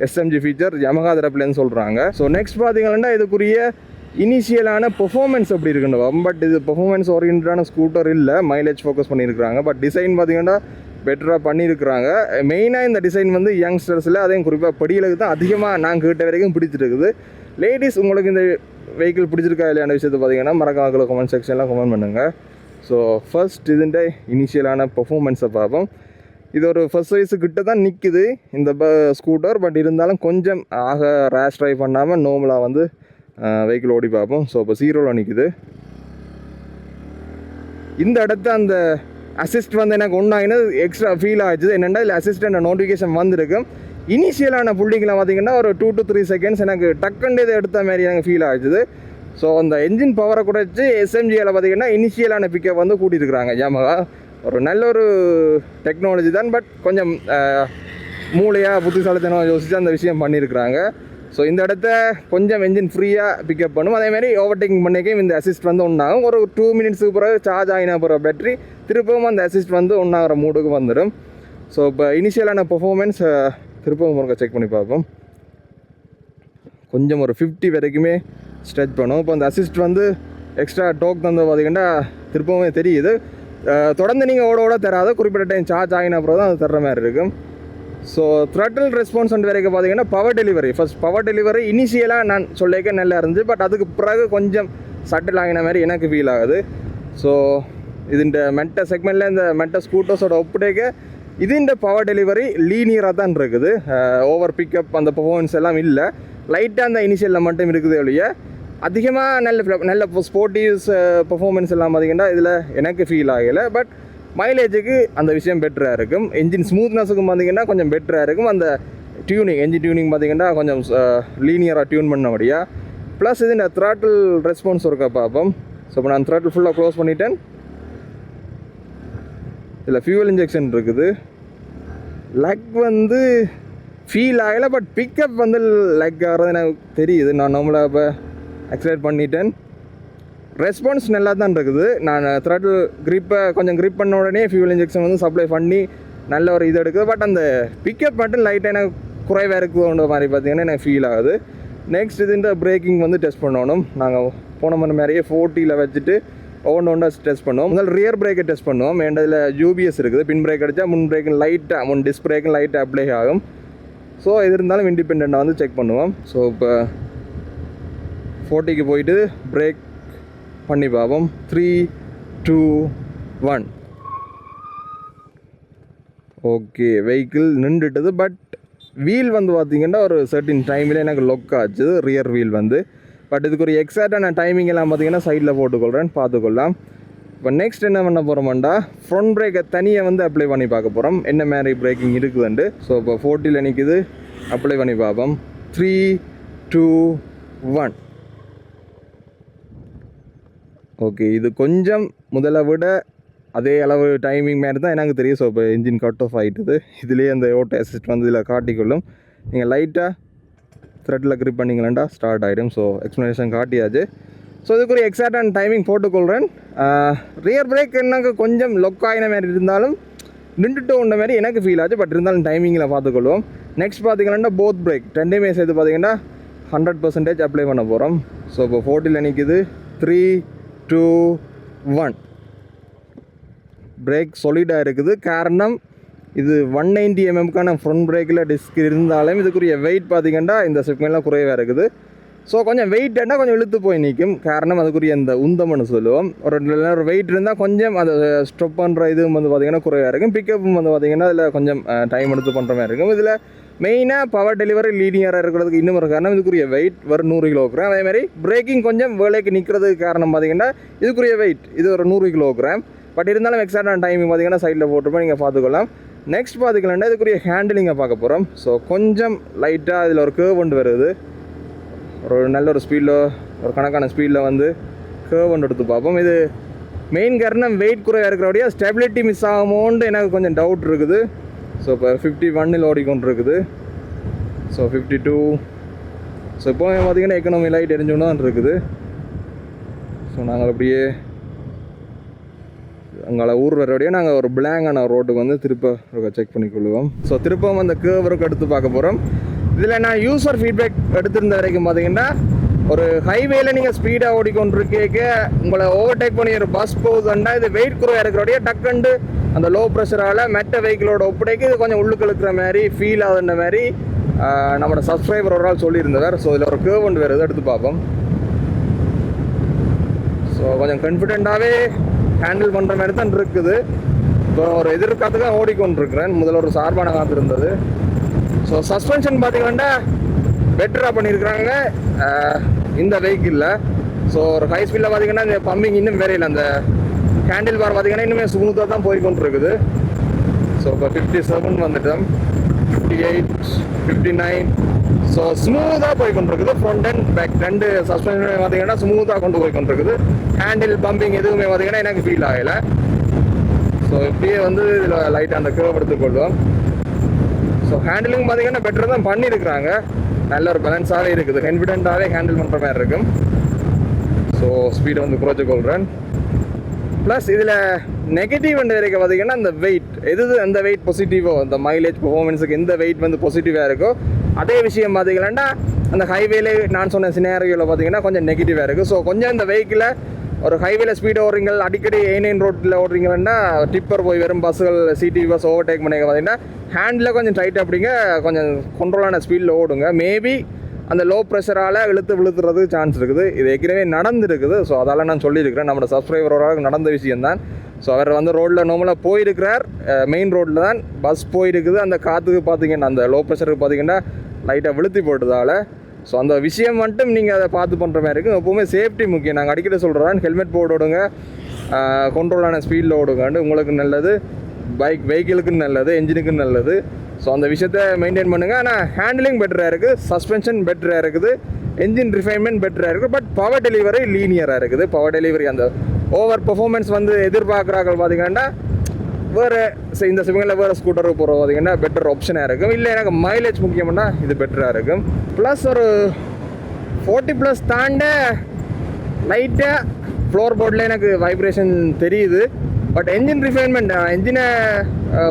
எஸ்எம்ஜி ஃபீச்சர் யமகா தரப்புலேன்னு சொல்கிறாங்க ஸோ நெக்ஸ்ட் பார்த்தீங்கன்னா இதுக்குரிய இனிஷியலான பெர்ஃபார்மன்ஸ் எப்படி இருக்குன்னு பட் இது பெர்ஃபார்மன்ஸ் ஓரியன்டான ஸ்கூட்டர் இல்லை மைலேஜ் ஃபோக்கஸ் பண்ணியிருக்கிறாங்க. பட் டிசைன் பார்த்தீங்கன்னா பெட்டராக பண்ணியிருக்கிறாங்க. மெயினாக இந்த டிசைன் வந்து யங்ஸ்டர்ஸில் அதையும் குறிப்பாக படிகளுக்கு தான் அதிகமாக நாங்கள் கேட்ட வரைக்கும் பிடிச்சிருக்குது லேடிஸ் உங்களுக்கு இந்த வெஹிக்கிள் பிடிச்சிருக்கா இல்லையான விஷயத்தை பார்த்தீங்கன்னா மறக்காம கமெண்ட் செக்ஷனில் கமெண்ட் பண்ணுங்கள் ஸோ ஃபர்ஸ்ட் இதுண்ட இனிஷியலான பர்ஃபார்மன்ஸை பார்ப்போம். இது ஒரு ஃபர்ஸ்ட் சைஸு கிட்ட தான் நிற்குது இந்த ப ஸ்கூட்டர் பட் இருந்தாலும் கொஞ்சம் ஆக ரேஷ் ட்ரைவ் பண்ணாமல் நோமலாக வந்து வெஹிக்கிள் ஓடி பார்ப்போம். ஸோ இப்போ சீரோவில் நிற்குது இந்த இடத்த அந்த அசிஸ்ட் வந்து எனக்கு ஒன்றாயினது எக்ஸ்ட்ரா ஃபீல் ஆச்சு என்னென்னா இல்லை அசிஸ்டண்ட் நோட்டிஃபிகேஷன் வந்திருக்கு. இனிஷியலான புல்டிங்கில் பார்த்தீங்கன்னா ஒரு டூ டு த்ரீ செகண்ட்ஸ் எனக்கு டக்குன்னு இதை எடுத்த மாதிரி எனக்கு ஃபீல் ஆச்சுது ஸோ அந்த என்ஜின் பவரை குறைச்சி எஸ்எம்ஜியில் பார்த்தீங்கன்னா இனிஷியலான பிக்கப் வந்து கூட்டியிருக்கிறாங்க ஜாமகா ஒரு நல்ல ஒரு டெக்னாலஜி தான் பட் கொஞ்சம் மூளையாக புத்திசாலித்தனம் யோசித்து அந்த விஷயம் பண்ணியிருக்கிறாங்க. ஸோ இந்த இடத்த கொஞ்சம் என்ஜின் ஃப்ரீயாக பிக்கப் பண்ணும். அதேமாதிரி ஓவர்டேக்கிங் பண்ணிக்கையும் இந்த அசிஸ்ட் வந்து ஒன்றாகும் ஒரு டூ மினிட்ஸுக்கு பிறகு சார்ஜ் ஆகினா போகிற பேட்டரி திருப்பவும் அந்த அசிஸ்ட் வந்து ஒன்றாகிற மூடுக்கு வந்துடும் ஸோ இப்போ இனிஷியலான பெர்ஃபார்மன்ஸ் திருப்பவும் முருக செக் பண்ணி பார்ப்போம். கொஞ்சம் ஒரு ஃபிஃப்டி வரைக்குமே ஸ்ட்ரெச் பண்ணும். இப்போ அந்த அசிஸ்ட் வந்து எக்ஸ்ட்ரா டோக் தந்து பார்த்தீங்கன்னா திருப்பவும் தெரியுது. தொடர்ந்து நீங்கள் ஓட ஓட தராது. குறிப்பிட்ட டைம் சார்ஜ் ஆகின அப்புறம் தான் அது தர்ற மாதிரி இருக்கும். ஸோ த்ரட்டில் ரெஸ்பான்ஸ் வரைக்கும் பார்த்தீங்கன்னா power delivery first power delivery இனிஷியலாக நான் சொல்லிக்க நல்லா இருந்துச்சு. பட் அதுக்கு பிறகு கொஞ்சம் சட்டில் ஆகின மாதிரி எனக்கு ஃபீல் ஆகுது. ஸோ இதுண்ட மெட்ட செக்மெண்ட்டில் இந்த மெட்ட ஸ்கூட்டர்ஸோட ஒப்புடைக்க இதுண்ட பவர் டெலிவரி லீனியராக தான் இருக்குது. ஓவர் பிக்கப் அந்த பர்ஃபார்மன்ஸ் எல்லாம் இல்லை. லைட்டாக அந்த இனிஷியலில் மட்டும் இருக்குது ஒழிய அதிகமாக நல்ல நல்ல ஸ்போர்ட்டிவ்ஸ் பர்ஃபார்மன்ஸ் எல்லாம் பார்த்தீங்கன்னா இதில் எனக்கு ஃபீல் ஆகலை. பட் மைலேஜுக்கு அந்த விஷயம் பெட்டராக இருக்கும். என்ஜின் ஸ்மூத்னஸுக்கும் பார்த்திங்கன்னா கொஞ்சம் பெட்டராக இருக்கும். அந்த டியூனிங் என்ஜின் டியூனிங் பார்த்திங்கன்னா கொஞ்சம் லீனியராக டியூன் பண்ணபடியா. ப்ளஸ் இது இந்த த்ராட்டில் ரெஸ்பான்ஸ் இருக்கா பார்ப்போம் ஸோ இப்போ நான் த்ராட்டில் ஃபுல்லாக க்ளோஸ் பண்ணிட்டேன். இதில் ஃபியூவல் இன்ஜெக்ஷன் இருக்குது. லக் வந்து ஃபீல் ஆகலை பட் பிக்கப் வந்து லக் ஆகிறது எனக்கு தெரியுது. நான் நம்மளை இப்போ அக்சலேட் பண்ணிட்டேன். ரெஸ்பான்ஸ் நல்லா தான் இருக்குது. நான் த்ராட்டில் க்ரிப்பை கொஞ்சம் க்ரிப் பண்ண உடனே ஃபியூல் இன்ஜெக்ஷன் வந்து சப்ளை பண்ணி நல்ல ஒரு இது எடுக்குது. பட் அந்த பிக்கப் மட்டும் லைட்டாக எனக்கு குறைவாக இருக்குதுன்ற மாதிரி பார்த்தீங்கன்னா எனக்கு ஃபீல் ஆகுது. நெக்ஸ்ட் இது இந்த பிரேக்கிங் வந்து டெஸ்ட் பண்ணணும். நாங்கள் போன மணி மாதிரியே ஃபோர்ட்டியில் வச்சுட்டு ஒவ்வொன்று ஒன்றா டெஸ்ட் பண்ணுவோம். முதல்ல ரியர் பிரேக்கை டெஸ்ட் பண்ணுவோம். என் இதில் யூபிஎஸ் இருக்குது. பின் பிரேக் அடித்தா முன் பிரேக்கு லைட்டாக முன் டிஸ்க் பிரேக்கும் லைட்டாக அப்ளை ஆகும். ஸோ இது இருந்தாலும் இண்டிபெண்ட்டாக வந்து செக் பண்ணுவோம். ஸோ இப்போ ஃபோர்ட்டிக்கு போயிட்டு பிரேக் பண்ணி பார்ப்போம் three two one okay vehicle நின்றுட்டது but wheel வந்து பார்த்தீங்கன்னா ஒரு சர்டின் டைமில் எனக்கு லொக் ஆச்சு ரியர் வீல் வந்து. பட் இதுக்கு ஒரு எக்ஸாக்டான டைமிங் எல்லாம் பார்த்தீங்கன்னா சைடில் போட்டுக்கொள்கிறேன் பார்த்துக்கொள்ளலாம் இப்போ நெக்ஸ்ட் என்ன பண்ண போகிறோம்டா ஃப்ரண்ட் பிரேக்கை தனியாக வந்து அப்ளை பண்ணி பார்க்க போகிறோம் என்ன மாதிரி பிரேக்கிங் இருக்குதுண்டு? ஸோ இப்போ ஃபோர்ட்டியில் நிற்கிது அப்ளை பண்ணி பார்ப்போம். த்ரீ டூ ஒன் ஓகே இது கொஞ்சம் முதல்ல விட அதே அளவு டைமிங் மாதிரி தான் எனக்கு தெரியும். ஸோ இப்போ இன்ஜின் கட் ஆஃப் ஆகிட்டுது இதுலேயே அந்த ஓட்டோ அசிஸ்ட் வந்து இதில் காட்டிக்கொள்ளும். நீங்கள் லைட்டாக த்ரெட்டில் க்ரிப் பண்ணிங்களேன்டா ஸ்டார்ட் ஆகிடும் ஸோ எக்ஸ்ப்ளனேஷன் காட்டியாச்சு. ஸோ இதுக்கு ஒரு எக்ஸாக்டான டைமிங் போட்டுக்கொள்கிறேன் ரியர் பிரேக் என்னங்க கொஞ்சம் லொக் ஆகின மாதிரி இருந்தாலும் நின்றுட்டு உண்ட மாதிரி எனக்கு ஃபீல் ஆச்சு. பட் இருந்தாலும் டைமிங்கில் பார்த்துக்கொள்வோம். நெக்ஸ்ட் பார்த்தீங்கன்னா போத் பிரேக் ரெண்டையுமே சேர்த்து பார்த்தீங்கன்னா ஹண்ட்ரட் பர்சன்டேஜ் அப்ளை பண்ண போகிறோம் ஸோ இப்போ ஃபோர்ட்டியில் நிற்கிது த்ரீ டூ ஒன் பிரேக் சொலிடாக இருக்குது. காரணம் இது ஒன் நைன்டி எம்எம்க்கான ஃப்ரண்ட் பிரேக்கில் டிஸ்க் இருந்தாலும் இதுக்குரிய வெயிட் பார்த்தீங்கன்னா இந்த செக்மெண்ட்லாம் குறைவாக இருக்குது. ஸோ கொஞ்சம் வெயிட்னா கொஞ்சம் இழுத்து போய் நிற்கும் காரணம் அதுக்குரிய இந்த உந்தம்னு சொல்லுவோம். ஒரு நல்ல ஒரு வெயிட் இருந்தால் கொஞ்சம் அதை ஸ்டொப் பண்ணுற இது வந்து பார்த்திங்கன்னா குறைவாக இருக்கும். பிக்கப்பும் வந்து பார்த்திங்கன்னா அதில் கொஞ்சம் டைம் எடுத்து பண்ணுற மாதிரி இருக்கும். இதில் மெயினாக பவர் டெலிவரி லீனியராக இருக்கிறதுக்கு இன்னும் ஒரு காரணம் இதுக்குரிய வெயிட் வரும் நூறு கிலோகிராம் அதே மாதிரி பிரேக்கிங் கொஞ்சம் வேலைக்கு நிற்கிறதுக்கு காரணம் பார்த்தீங்கன்னா இதுக்குரிய வெயிட் இது ஒரு நூறு கிலோகிராம் பட் இருந்தாலும் எக்ஸாக்டான டைமிங் பார்த்தீங்கன்னா சைடில் போட்டுருப்போம் நீங்கள் பார்த்துக்கலாம். நெக்ஸ்ட் பார்த்துக்கலாம்னா இதுக்குரிய ஹேண்டிலிங்கை பார்க்க போகிறோம் ஸோ கொஞ்சம் லைட்டாக இதில் ஒரு கேர்வ் ஒன்று வருது. ஒரு நல்ல ஒரு ஸ்பீடில் ஒரு கணக்கான ஸ்பீடில் வந்து கேர்வ் ஒன்று எடுத்து பார்ப்போம். இது மெயின் காரணம் வெயிட் குறையாக இருக்கிறபடியாக ஸ்டெபிலிட்டி மிஸ் ஆகுமோன்ட்டு எனக்கு கொஞ்சம் டவுட் இருக்குது. ஸோ இப்போ ஃபிஃப்டி ஒன்னில் ஓடிக்கொண்டு இருக்குது ஸோ ஃபிஃப்டி டூ ஸோ இப்போ பார்த்தீங்கன்னா எக்கனாமி லைட் எரிஞ்சோன்னு தான் இருக்குது. ஸோ நாங்கள் அப்படியே அங்கே ஊர் வரபடியே நாங்கள் ஒரு பிளாங்கான ரோட்டுக்கு வந்து திருப்ப செக் பண்ணிக்கொள்ளுவோம் ஸோ திருப்பவும் அந்த கேவருக்கு எடுத்து பார்க்க போகிறோம் இதில் நான் யூசர் ஃபீட்பேக் எடுத்திருந்த வரைக்கும் பார்த்தீங்கன்னா ஒரு ஹைவேல நீங்கள் ஸ்பீடாக ஓடிக்கொண்டிருக்கேக்க உங்களை ஓவர்டேக் பண்ணி ஒரு பஸ் போகுதுன்னா இது வெயிட் குறைவாக இருக்கிறோடைய டக்குண்டு அந்த லோ ப்ரெஷரால் மெட்ட வெஹிக்கிளோட ஒப்படைக்கு கொஞ்சம் உள்ளுக்கு இழுக்கிற மாதிரி ஃபீல் ஆகுதுன்ற மாதிரி நம்மளோட சப்ஸ்கிரைபர் ஒரு ஆள் சொல்லியிருந்தவர். ஸோ இதில் ஒரு கேவ் ஒன்று வருது எடுத்து பார்ப்போம். ஸோ கொஞ்சம் கன்ஃபிடெண்ட்டாகவே ஹேண்டில் பண்ணுற மாதிரி தான் இருக்குது. இப்போ ஒரு எதிர்காத்து தான் ஓடிக்கொண்டிருக்கிறேன். முதல்ல ஒரு சார்பான காத்து இருந்தது. ஸோ சஸ்பென்ஷன் பார்த்தீங்கன்னா பெட்டராக பண்ணியிருக்கிறாங்க. இந்த வெஹிக்கிளில் ஸோ ஒரு ஹை ஸ்பீடில் பார்த்தீங்கன்னா இந்த பம்பிங் இன்னும் வேற அந்த ஹேண்டில் பார் பார்த்தீங்கன்னா இன்னுமே ஸ்மூத்தாக தான் போய்க்கொண்டு இருக்குது ஸோ இப்போ ஃபிஃப்டி செவன் வந்துட்டோம். Fifty eight fifty nine so ஸ்மூத்தாக போய் கொண்டிருக்குது ஃப்ரண்ட் அண்ட் பேக் ரெண்டு சஸ்பென்ஷன் பார்த்தீங்கன்னா ஸ்மூத்தாக கொண்டு போய் கொண்டிருக்குது ஹேண்டில் பம்பிங் எதுவுமே பார்த்தீங்கன்னா எனக்கு ஃபீல் ஆகலை. ஸோ இப்படியே வந்து இதில் லைட்டாக அந்த கேர்வ் எடுத்துக்கொள்வோம் ஸோ ஹேண்டிலிங் பார்த்தீங்கன்னா பெட்டர் தான் பண்ணியிருக்கிறாங்க. நல்ல ஒரு பேலன்ஸாகவே இருக்குது. கன்ஃபிடென்ட்டாகவே ஹேண்டில் பண்ணுற மாதிரி இருக்கும். ஸோ ஸ்பீடை வந்து குறைச்சி கொள்கிறேன் ப்ளஸ் இதில் நெகட்டிவ் வரைக்கும் பார்த்தீங்கன்னா அந்த வெயிட் எது அந்த வெயிட் பாசிட்டிவோ அந்த மைலேஜ் பெர்ஃபார்மன்ஸுக்கு எந்த வெயிட் வந்து பாசிட்டிவாக இருக்கோ அதே விஷயம் பார்த்தீங்கன்னா அந்த ஹைவேல நான் சொன்ன சினாரியோவில் பார்த்தீங்கன்னா கொஞ்சம் நெகட்டிவாக இருக்குது ஸோ கொஞ்சம் இந்த வெஹிக்கிளை ஒரு ஹைவேல ஸ்பீடு ஓடுறீங்க அடிக்கடி ஏனைன் ரோட்டில் ஓடுறீங்கன்னா டிப்பர் போய் வெறும் பஸ்ஸுகள் சிடி பஸ் ஓவர்டேக் பண்ணிங்க பார்த்தீங்கன்னா ஹேண்டில் கொஞ்சம் டைட் அப்படிங்க கொஞ்சம் கண்ட்ரோலான ஸ்பீடில் ஓடுங்க. மேபி அந்த லோ ப்ரெஷரால் இழுத்து விழுத்துறதுக்கு சான்ஸ் இருக்குது. இது ஏற்கனவே நடந்துருக்குது. ஸோ அதால் நான் சொல்லியிருக்கிறேன். நம்மளோட சப்ஸ்கிரைபரோட நடந்த விஷயம்தான். ஸோ அவர் வந்து ரோட்டில் நோமலாக போயிருக்கிறார். மெயின் ரோட்டில் தான் பஸ் போயிருக்குது. அந்த காற்றுக்கு பார்த்தீங்கன்னா அந்த லோ ப்ரெஷருக்கு பார்த்தீங்கன்னா லைட்டாக விழுத்தி போட்டதால். ஸோ அந்த விஷயம் மட்டும் நீங்கள் அதை பார்த்து பண்ணுற மாதிரி இருக்கும் எப்போவுமே சேஃப்டி முக்கியம். நாங்கள் அடிக்கடி சொல்கிறோம் ஹெல்மெட் போட்டு விடுங்க கண்ட்ரோலான ஸ்பீடில் ஓடுங்கன்னு உங்களுக்கு நல்லது. பைக் வெஹிக்கிளுக்கு நல்லது என்ஜினுக்கு நல்லது. ஸோ அந்த விஷயத்த மெயின்டைன் பண்ணுங்கள் ஆனால் ஹேண்ட்லிங் பெட்டராக இருக்குது. சஸ்பென்ஷன் பெட்டராக இருக்குது. என்ஜின் ரிஃபைன்மெண்ட் பெட்டராக இருக்குது. பட் பவர் டெலிவரி லீனியராக இருக்குது. பவர் டெலிவரி அந்த ஓவர் பெர்ஃபார்மன்ஸ் வந்து எதிர்பார்க்குறாங்க பார்த்தீங்கன்னா வேறு இந்த சிவங்களில் வேறு ஸ்கூட்டருக்கு போகிற பார்த்தீங்கன்னா பெட்டர் ஆப்ஷனாக இருக்கும். இல்லை எனக்கு மைலேஜ் முக்கியம்னா இது பெட்டராக இருக்கும். ப்ளஸ் ஒரு ஃபோர்ட்டி ப்ளஸ் தாண்ட லைட்டாக ஃப்ளோர் போர்டில் எனக்கு வைப்ரேஷன் தெரியுது. பட் என்ஜின் ரிஃபைன்மெண்ட் என்ஜினை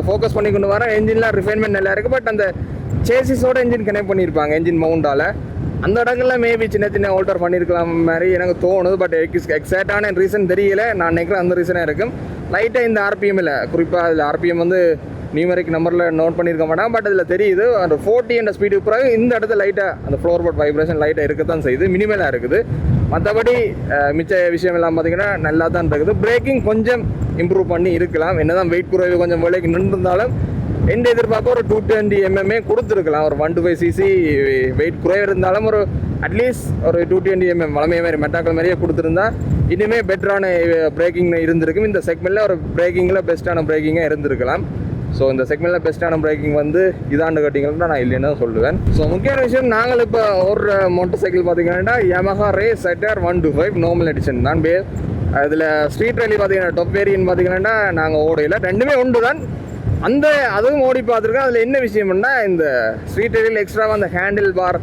ஃபோக்கஸ் பண்ணி கொண்டு வரேன் என்ஜின்லாம் ரிஃபைன்மெண்ட் நல்லா இருக்குது பட் அந்த சேசிஸோட என்ஜின் கனெக்ட் பண்ணியிருப்பாங்க என்ஜின் மவுண்டால் அந்த இடங்கள்ல மேபி சின்ன சின்ன ஆல்டர் பண்ணியிருக்கலாம் மாதிரி எனக்கு தோணுது. பட் எக்ஸாக்டான ரீசன் தெரியல. நான் நினைக்கிறேன் அந்த ரீசனாக இருக்கும். லைட்டாக இந்த ஆர்பிஎம்மில் குறிப்பாக அதில் ஆர்பிஎம் வந்து நியூமரிக் நம்பரில் நோட் பண்ணியிருக்க மாட்டாங்க. பட் அதில் தெரியுது அந்த ஃபோர்ட்டி என்ற ஸ்பீடு பிறகு இந்த இடத்துல லைட்டாக அந்த ஃப்ளோர் போர்ட் வைப்ரேஷன் லைட்டாக இருக்கத்தான் செய்யுது. மினிமலாக இருக்குது. மற்றபடி மிச்ச விஷயம் எல்லாம் பார்த்தீங்கன்னா நல்லா தான் இருக்குது. பிரேக்கிங் கொஞ்சம் இம்ப்ரூவ் பண்ணி இருக்கலாம். என்னதான் வெயிட் குறைவு கொஞ்சம் விலைக்கு நின்றிருந்தாலும் எந்த எதிர்பார்க்க ஒரு டூ டுவெண்ட்டி எம்எம்ஏ கொடுத்துருக்கலாம். ஒரு one two five CC weight குறைவு இருந்தாலும் ஒரு அட்லீஸ்ட் ஒரு டூ டுவெண்ட்டி எம்எம் வளமைய மாதிரி மெட்டாக்கள் மாதிரியே கொடுத்துருந்தா இனிமேல் பெட்டரான பிரேக்கிங் இருந்திருக்கும். இந்த செக்மெண்ட்டில் ஒரு பிரேக்கிங்கில் பெஸ்ட்டான பிரேக்கிங்காக இருந்திருக்கலாம். ஸோ இந்த செக்மெண்ட்டில் பெஸ்ட்டான பிரேக்கிங் வந்து இதாண்டு கட்டிங்கன்னா நான் இல்லைன்னு தான் சொல்லுவேன். ஸோ முக்கியமான விஷயம் நாங்கள் இப்போ ஒரு மோட்டர் சைக்கிள் பார்த்தீங்கன்னா Yamaha RayZR one two five normal edition தான் பே. அதில் ஸ்ட்ரீட் ரேலி பார்த்தீங்கன்னா டொப் வேரியன் பார்த்தீங்கன்னா நாங்கள் ஓடையில். ரெண்டுமே உண்டு தான் அந்த அதுவும் ஓடி பார்த்துருக்கேன். அதில் என்ன விஷயம்னா இந்த ஸ்ட்ரீட் ரேலியில் எக்ஸ்ட்ராவாக அந்த ஹேண்டில் பார்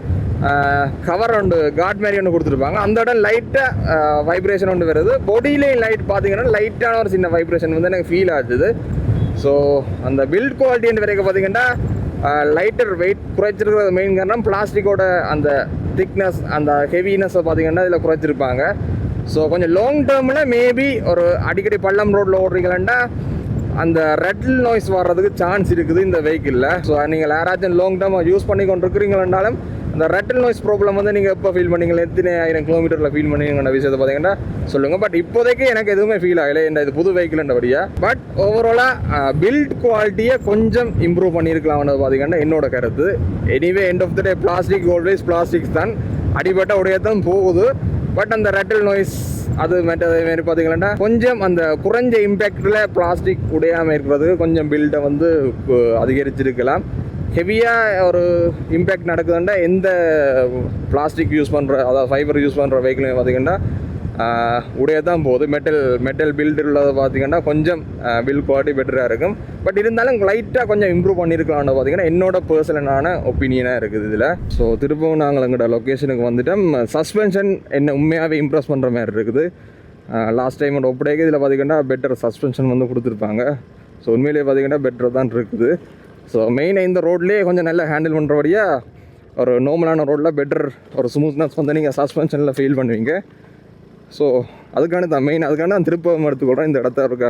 கவர் ஒன்று காட் மாரி ஒன்று கொடுத்துருப்பாங்க. அந்த இடம் லைட்டாக வைப்ரேஷன் ஒன்று வருது. பொடியிலேயும் லைட் பார்த்தீங்கன்னா லைட்டான ஒரு சின்ன வைப்ரேஷன் வந்து எனக்கு ஃபீல் ஆச்சுது ஸோ அந்த பில்ட் குவாலிட்டின்னு வரைக்கும் பார்த்தீங்கன்னா லைட்டர் வெயிட் குறைச்சிருக்கிறது மெயின் காரணம் பிளாஸ்டிக்கோட அந்த திக்னஸ் அந்த ஹெவினஸை பார்த்தீங்கன்னா இதில் குறைச்சிருப்பாங்க. ஸோ கொஞ்சம் லாங் டேர்மில் மேபி ஒரு அடிக்கடி பள்ளம் ரோட்டில் ஓடுறீங்களா அந்த ரெட்டில் நாய்ஸ் வர்றதுக்கு சான்ஸ் இருக்குது இந்த வெஹிக்கிளில் ஸோ நீங்கள் யாராச்சும் லாங் டேர்ம் யூஸ் பண்ணி கொண்டு இருக்கிறீங்கன்னாலும் இந்த ரெட்டில் நாய்ஸ் ப்ராப்ளம் வந்து நீங்கள் எப்போ ஃபீல் பண்ணீங்களா எத்தனை ஆயிரம் கிலோமீட்டரில் ஃபீல் பண்ணீங்கன்ற விஷயத்தை பார்த்தீங்கன்னா சொல்லுங்கள் பட் இப்போதைக்கு எனக்கு எதுவுமே ஃபீல் ஆகலை. இந்த இது புது வெஹிக்கிள்ன்றபடியா பட் ஓவராலாக பில்ட் குவாலிட்டியை கொஞ்சம் இம்ப்ரூவ் பண்ணியிருக்கலாம்னு பார்த்தீங்கன்னா என்னோட கருத்து. Anyway end of the day plastic always plastics தான். அடிபட்ட உடையத்தான் போகுது. பட் அந்த ரெட்டில் நாய்ஸ் அது மற்றது மாரி பார்த்தீங்கன்னா கொஞ்சம் அந்த குறைஞ்ச இம்பேக்டில் பிளாஸ்டிக் உடையாமல் இருக்கிறதுக்கு கொஞ்சம் பில்டை வந்து அதிகரிச்சிருக்கலாம். ஹெவியாக ஒரு இம்பேக்ட் நடக்குதுன்னா எந்த பிளாஸ்டிக் யூஸ் பண்ணுற அதாவது ஃபைபர் யூஸ் பண்ணுற வெஹிக்கிள் பார்த்தீங்கன்னா உடைய தான் போகுது. மெட்டல் மெட்டல் பில்டு உள்ளது பார்த்தீங்கன்னா கொஞ்சம் பில் குவாலிட்டி பெட்டராக இருக்கும். பட் இருந்தாலும் லைட்டாக கொஞ்சம் இம்ப்ரூவ் பண்ணியிருக்கலாம்னு பார்த்திங்கன்னா என்னோட பர்சனலான ஒப்பீனியனாக இருக்குது இதில். ஸோ திரும்பவும் நாங்கள் எங்களோட லொக்கேஷனுக்கு வந்துட்டோம். சஸ்பென்ஷன் என்ன உண்மையாகவே இம்ப்ரெஸ் பண்ணுற மாதிரி இருக்குது. லாஸ்ட் டைமோட ஒப்படைக்கு இதில் பார்த்தீங்கன்னா பெட்டர் சஸ்பென்ஷன் வந்து கொடுத்துருப்பாங்க. ஸோ உண்மையிலேயே பார்த்தீங்கன்னா பெட்டர் தான் இருக்குது. ஸோ மெயினாக இந்த ரோட்லேயே கொஞ்சம் நல்லா ஹேண்டில் பண்ணுறபடியாக ஒரு நார்மலான ரோட்டில் பெட்டர் ஒரு ஸ்மூத்னஸ் வந்து நீங்கள் சஸ்பென்ஷனில் ஃபீல் பண்ணுவீங்க. ஸோ அதுக்கான தான் மெயின் அதுக்கான நான் திருப்பம் எடுத்துக்கொள்கிறேன் இந்த இடத்த இருக்க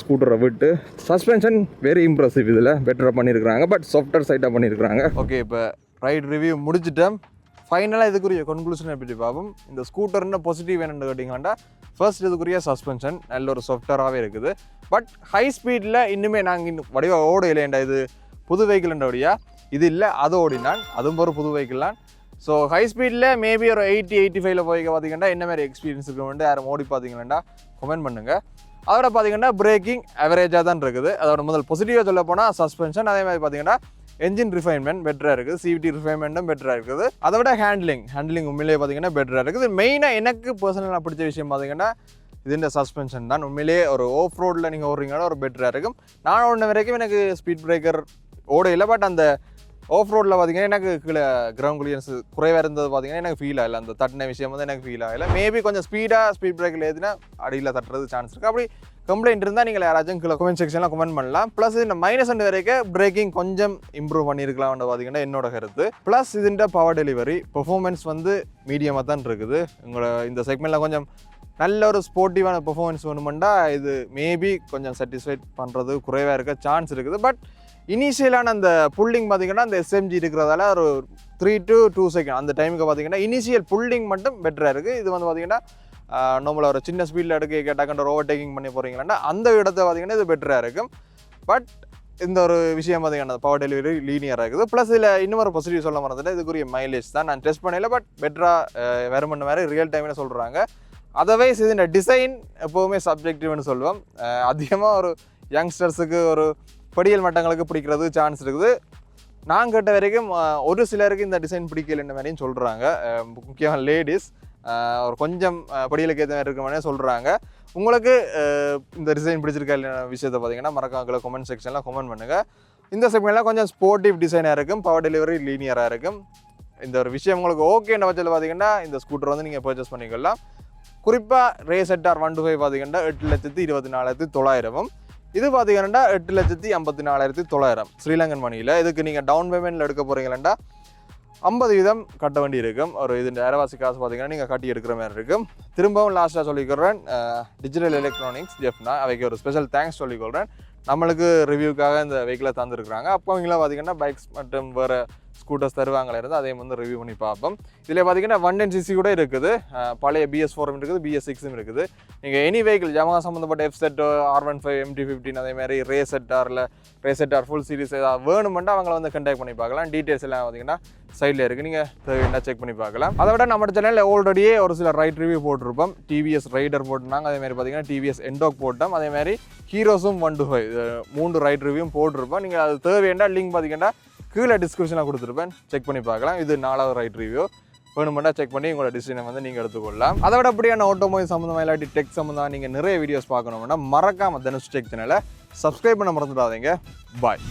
ஸ்கூட்டரை விட்டு சஸ்பென்ஷன் வெரி இம்ப்ரெசிவ் இதில். பெட்டராக பண்ணியிருக்கிறாங்க பட் சாஃப்ட்வேர் சைட்டாக பண்ணியிருக்கிறாங்க ஓகே இப்போ ரைட் ரிவ்யூ முடிச்சிட்டேன். ஃபைனலாக இதுக்குரிய கன்க்ளூஷன் எப்படி பார்ப்போம். இந்த ஸ்கூட்டர்னு பாசிட்டிவ் என்னென்னு கேட்டிங்கன்னா ஃபர்ஸ்ட் இதுக்குரிய சஸ்பென்ஷன் நல்ல ஒரு சாஃப்ட்வேராகவே இருக்குது. பட் ஹை ஸ்பீடில் இன்னுமே நாங்கள் இன்னும் வடிவ ஓட இல்லையண்டா இது? புது வெஹிக்கிள்ன்றபடியா இது இல்லை அது ஓடினான். அதுவும் ஒரு புது வெஹிக்கிள் தான். ஸோ ஹை ஸ்பீடில் மேபி ஒரு எயிட்டி எயிட்டி ஃபைவ்ல போய் பார்த்தீங்கன்னா என்ன மாதிரி எக்ஸ்பீரியன்ஸ் இருக்குமெண்டு யாரும் ஓடி பார்த்தீங்கன்னா கமெண்ட் பண்ணுங்கள் அதோட பார்த்தீங்கன்னா பிரேக்கிங் அவரேஜாக தான் இருக்குது. அதோட முதல் பாசிட்டிவாக சொல்ல போனால் சஸ்பென்ஷன் அதே மாதிரி பார்த்தீங்கன்னா என்ஜின் ரிஃபைன்மெண்ட் பெட்டராக இருக்குது. சிவிடி ரிஃபைன்மெண்ட்டும் பெட்டராக இருக்குது. அதை விட ஹேண்ட்லிங் ஹேண்ட்லிங் உண்மையிலேயே பார்த்தீங்கன்னா பெட்டராக இருக்குது. மெயினாக எனக்கு பர்சனலாக பிடிச்ச விஷயம் பார்த்தீங்கன்னா இதுன்ற சஸ்பென்ஷன் தான். உண்மையிலேயே ஒரு ஆஃப் ரோடில் நீங்கள் ஓடுறீங்கன்னா ஒரு பெட்டராக இருக்கும். நான் ஓடின வரைக்கும் எனக்கு ஸ்பீட் பிரேக்கர் ஓட இல்லை. பட் அந்த ஆஃப் ரோடில் பார்த்தீங்கன்னா எனக்கு கீழே கிரவுண்ட் கிளியரன்ஸ் குறைவாக இருந்தது பார்த்தீங்கன்னா எனக்கு ஃபீல் ஆகலை. அந்த தட்டின விஷயம் வந்து எனக்கு ஃபீல் ஆகலை. மேபி கொஞ்சம் ஸ்பீடாக ஸ்பீட் பிரேக்கில் ஏதுனா அடியில் தட்டுறது சான்ஸ் இருக்குது அப்படி கம்ப்ளைண்ட் இருந்தால் நீங்கள் யாராச்சும் கீழே கமெண்ட் செக்ஷனில் கமெண்ட் பண்ணலாம். ப்ளஸ் இந்த மைனஸ் அண்ட் வரைக்கும் பிரேக்கிங் கொஞ்சம் இம்ப்ரூவ் பண்ணியிருக்கலாம்னு பார்த்தீங்கன்னா என்னோட கருத்து. ப்ளஸ் இதுன்ற பவர் டெலிவரி பெர்ஃபார்மன்ஸ் வந்து மீடியமாக தான் இருக்குது. உங்களோட இந்த செக்மெண்ட்டில் கொஞ்சம் நல்ல ஒரு ஸ்போர்ட்டிவான பெர்ஃபார்மன்ஸ் வேணுமெண்டா இது மேபி கொஞ்சம் சாட்டிஸ்ஃபைட் பண்ணுறது குறைவாக இருக்க சான்ஸ் இருக்குது. பட் இனிஷியலான அந்த புல்லிங் பார்த்தீங்கன்னா அந்த எஸ்எம்ஜி இருக்கிறதால ஒரு த்ரீ டு டூ செகண்ட் அந்த டைமுக்கு பார்த்தீங்கன்னா இனிஷியல் புல்லிங் மட்டும் பெட்டராக இருக்குது இது வந்து பார்த்தீங்கன்னா நம்மளை ஒரு சின்ன ஸ்பீடில் எடுக்க கேட்டாக்கன்ற ஓவர் டேக்கிங் பண்ணி போகிறீங்கன்னா அந்த இடத்த பார்த்தீங்கன்னா இது பெட்டராக இருக்கும் பட் இந்த ஒரு விஷயம் பார்த்தீங்கன்னா பவர் டெலிவரி லீனியராக இருக்குது. ப்ளஸ் இதில் இன்னொரு பாசிட்டிவ் சொல்ல மறந்துட்டு இதுக்குரிய மைலேஜ் தான் நான் டெஸ்ட் பண்ணல பட் பெட்டராக வேறு பண்ண ரியல் டைமில் சொல்கிறாங்க அதர்வைஸ் இது டிசைன் எப்போவுமே சப்ஜெக்டிவ்னு சொல்லுவோம். அதிகமாக ஒரு யங்ஸ்டர்ஸுக்கு ஒரு படியல் மட்டங்களுக்கு பிடிக்கிறது சான்ஸ் இருக்குது. நான் கேட்ட வரைக்கும் ஒரு சிலருக்கு இந்த டிசைன் பிடிக்கலன்ற மாதிரியும் சொல்கிறாங்க முக்கியமாக லேடிஸ் ஒரு கொஞ்சம் படிகளுக்கு படியலுக்கு ஏற்ற மாதிரி இருக்க மாதிரியே சொல்கிறாங்க உங்களுக்கு இந்த டிசைன் பிடிச்சிருக்கா விஷயத்தை பார்த்தீங்கன்னா மறக்காம கமெண்ட் செக்ஷனில் கமெண்ட் பண்ணுங்கள் இந்த செக்மெண்ட்லாம் கொஞ்சம் ஸ்போர்ட்டிவ் டிசைனாக இருக்கும் பவர் டெலிவரி லீனியராக இருக்கும். இந்த ஒரு விஷயம் உங்களுக்கு ஓகேன்ற பட்சத்தில் பார்த்தீங்கன்னா இந்த ஸ்கூட்டர் வந்து நீங்கள் பர்ச்சேஸ் பண்ணிக்கலாம். குறிப்பாக ரேசெட்டார் ஒன் டூ ஃபைவ் பார்த்தீங்கன்னா எட்டு லட்சத்தி இருபத்தி நாலாயிரத்து தொள்ளாயிரமும். இது பார்த்தீங்கன்னா எட்டு லட்சத்தி ஐம்பத்தி நாலாயிரத்தி தொள்ளாயிரம். ஸ்ரீலங்கன் மணியில். இதுக்கு நீங்கள் டவுன் பேமெண்ட்டில் எடுக்க போகிறீங்களா ஐம்பது வீதம் கட்ட வேண்டி இருக்கும். ஒரு இது அரைவாசி காசு பார்த்தீங்கன்னா நீங்கள் கட்டி எடுக்கிற மாதிரி இருக்கும். திரும்பவும் லாஸ்ட்டாக சொல்லிக்கிறேன் டிஜிட்டல் எலக்ட்ரானிக்ஸ் ஜெஃப்னா அவைக்கு ஒரு ஸ்பெஷல் தேங்க்ஸ் சொல்லிக்கொள்கிறேன் நம்மளுக்கு ரிவ்யூக்காக இந்த வெஹிக்கிளை தந்துருக்குறாங்க. அப்போ அவங்களாம் பார்த்தீங்கன்னா பைக்ஸ் மற்றும் வேறு ஸ்கூட்டர்ஸ் தருவாங்களே இருந்து அதையும் வந்து ரிவ்யூ பண்ணி பார்ப்போம். இதில் பார்த்தீங்கன்னா ஒன் டென் சிசி கூட இருக்குது. பழைய பிஎஸ் ஃபோரும் இருக்குது பிஎஸ் சிக்ஸும் இருக்குது. நீங்கள் எனி வெஹிக்கிள் ஜமகா சம்மந்தப்பட்ட F Z R one five MT fifteen அதே மாதிரி Ray செட்டாரில் Ray Z R full series ஏதாவது வேணுமெண்டா அவங்கள வந்து கண்டாக்ட் பண்ணி பார்க்கலாம். டீட்டெயில்ஸ் எல்லாம் பார்த்தீங்கன்னா சைடில் இருக்குது நீங்கள் தேவையான செக் பண்ணி பார்க்கலாம். அதை விட நம்ம சேனலில் ஆல்ரெடியே ஒரு சில ரைட் ரிவ்யூ போட்டிருப்போம். டிவிஎஸ் ரைடர் போட்டிருந்தாங்க. அதே மாதிரி பார்த்தீங்கன்னா டிவிஎஸ் என்டோக் போட்டோம். அதே மாதிரி ஹீரோஸும் ஒன் டு ஃபைவ் மூன்று ரைட் ரிவ்யூவும் போட்டிருப்போம். நீங்கள் அது தேவையான லிங்க் பார்த்தீங்கன்னா கீழே டிஸ்கிரிப்ஷனாக கொடுத்துருப்பேன். செக் பண்ணி பார்க்கலாம். இது நாலாவது ரைட் ரிவ்யூ வேணுமெண்டா செக் பண்ணி உங்களோட டிசிஷனை வந்து நீங்கள் எடுத்துக்கொள்ளலாம். அதை விட அப்படியான ஆட்டோமொபைல் சம்மந்தமாக இல்லாட்டி டெக் சம்மந்தமாக நீங்கள் நிறைய வீடியோஸ் பார்க்கணும்னா மறக்காம தனுஷ் டெக் சேனலை சப்ஸ்கிரைப் பண்ண மறந்துடாதீங்க. பாய்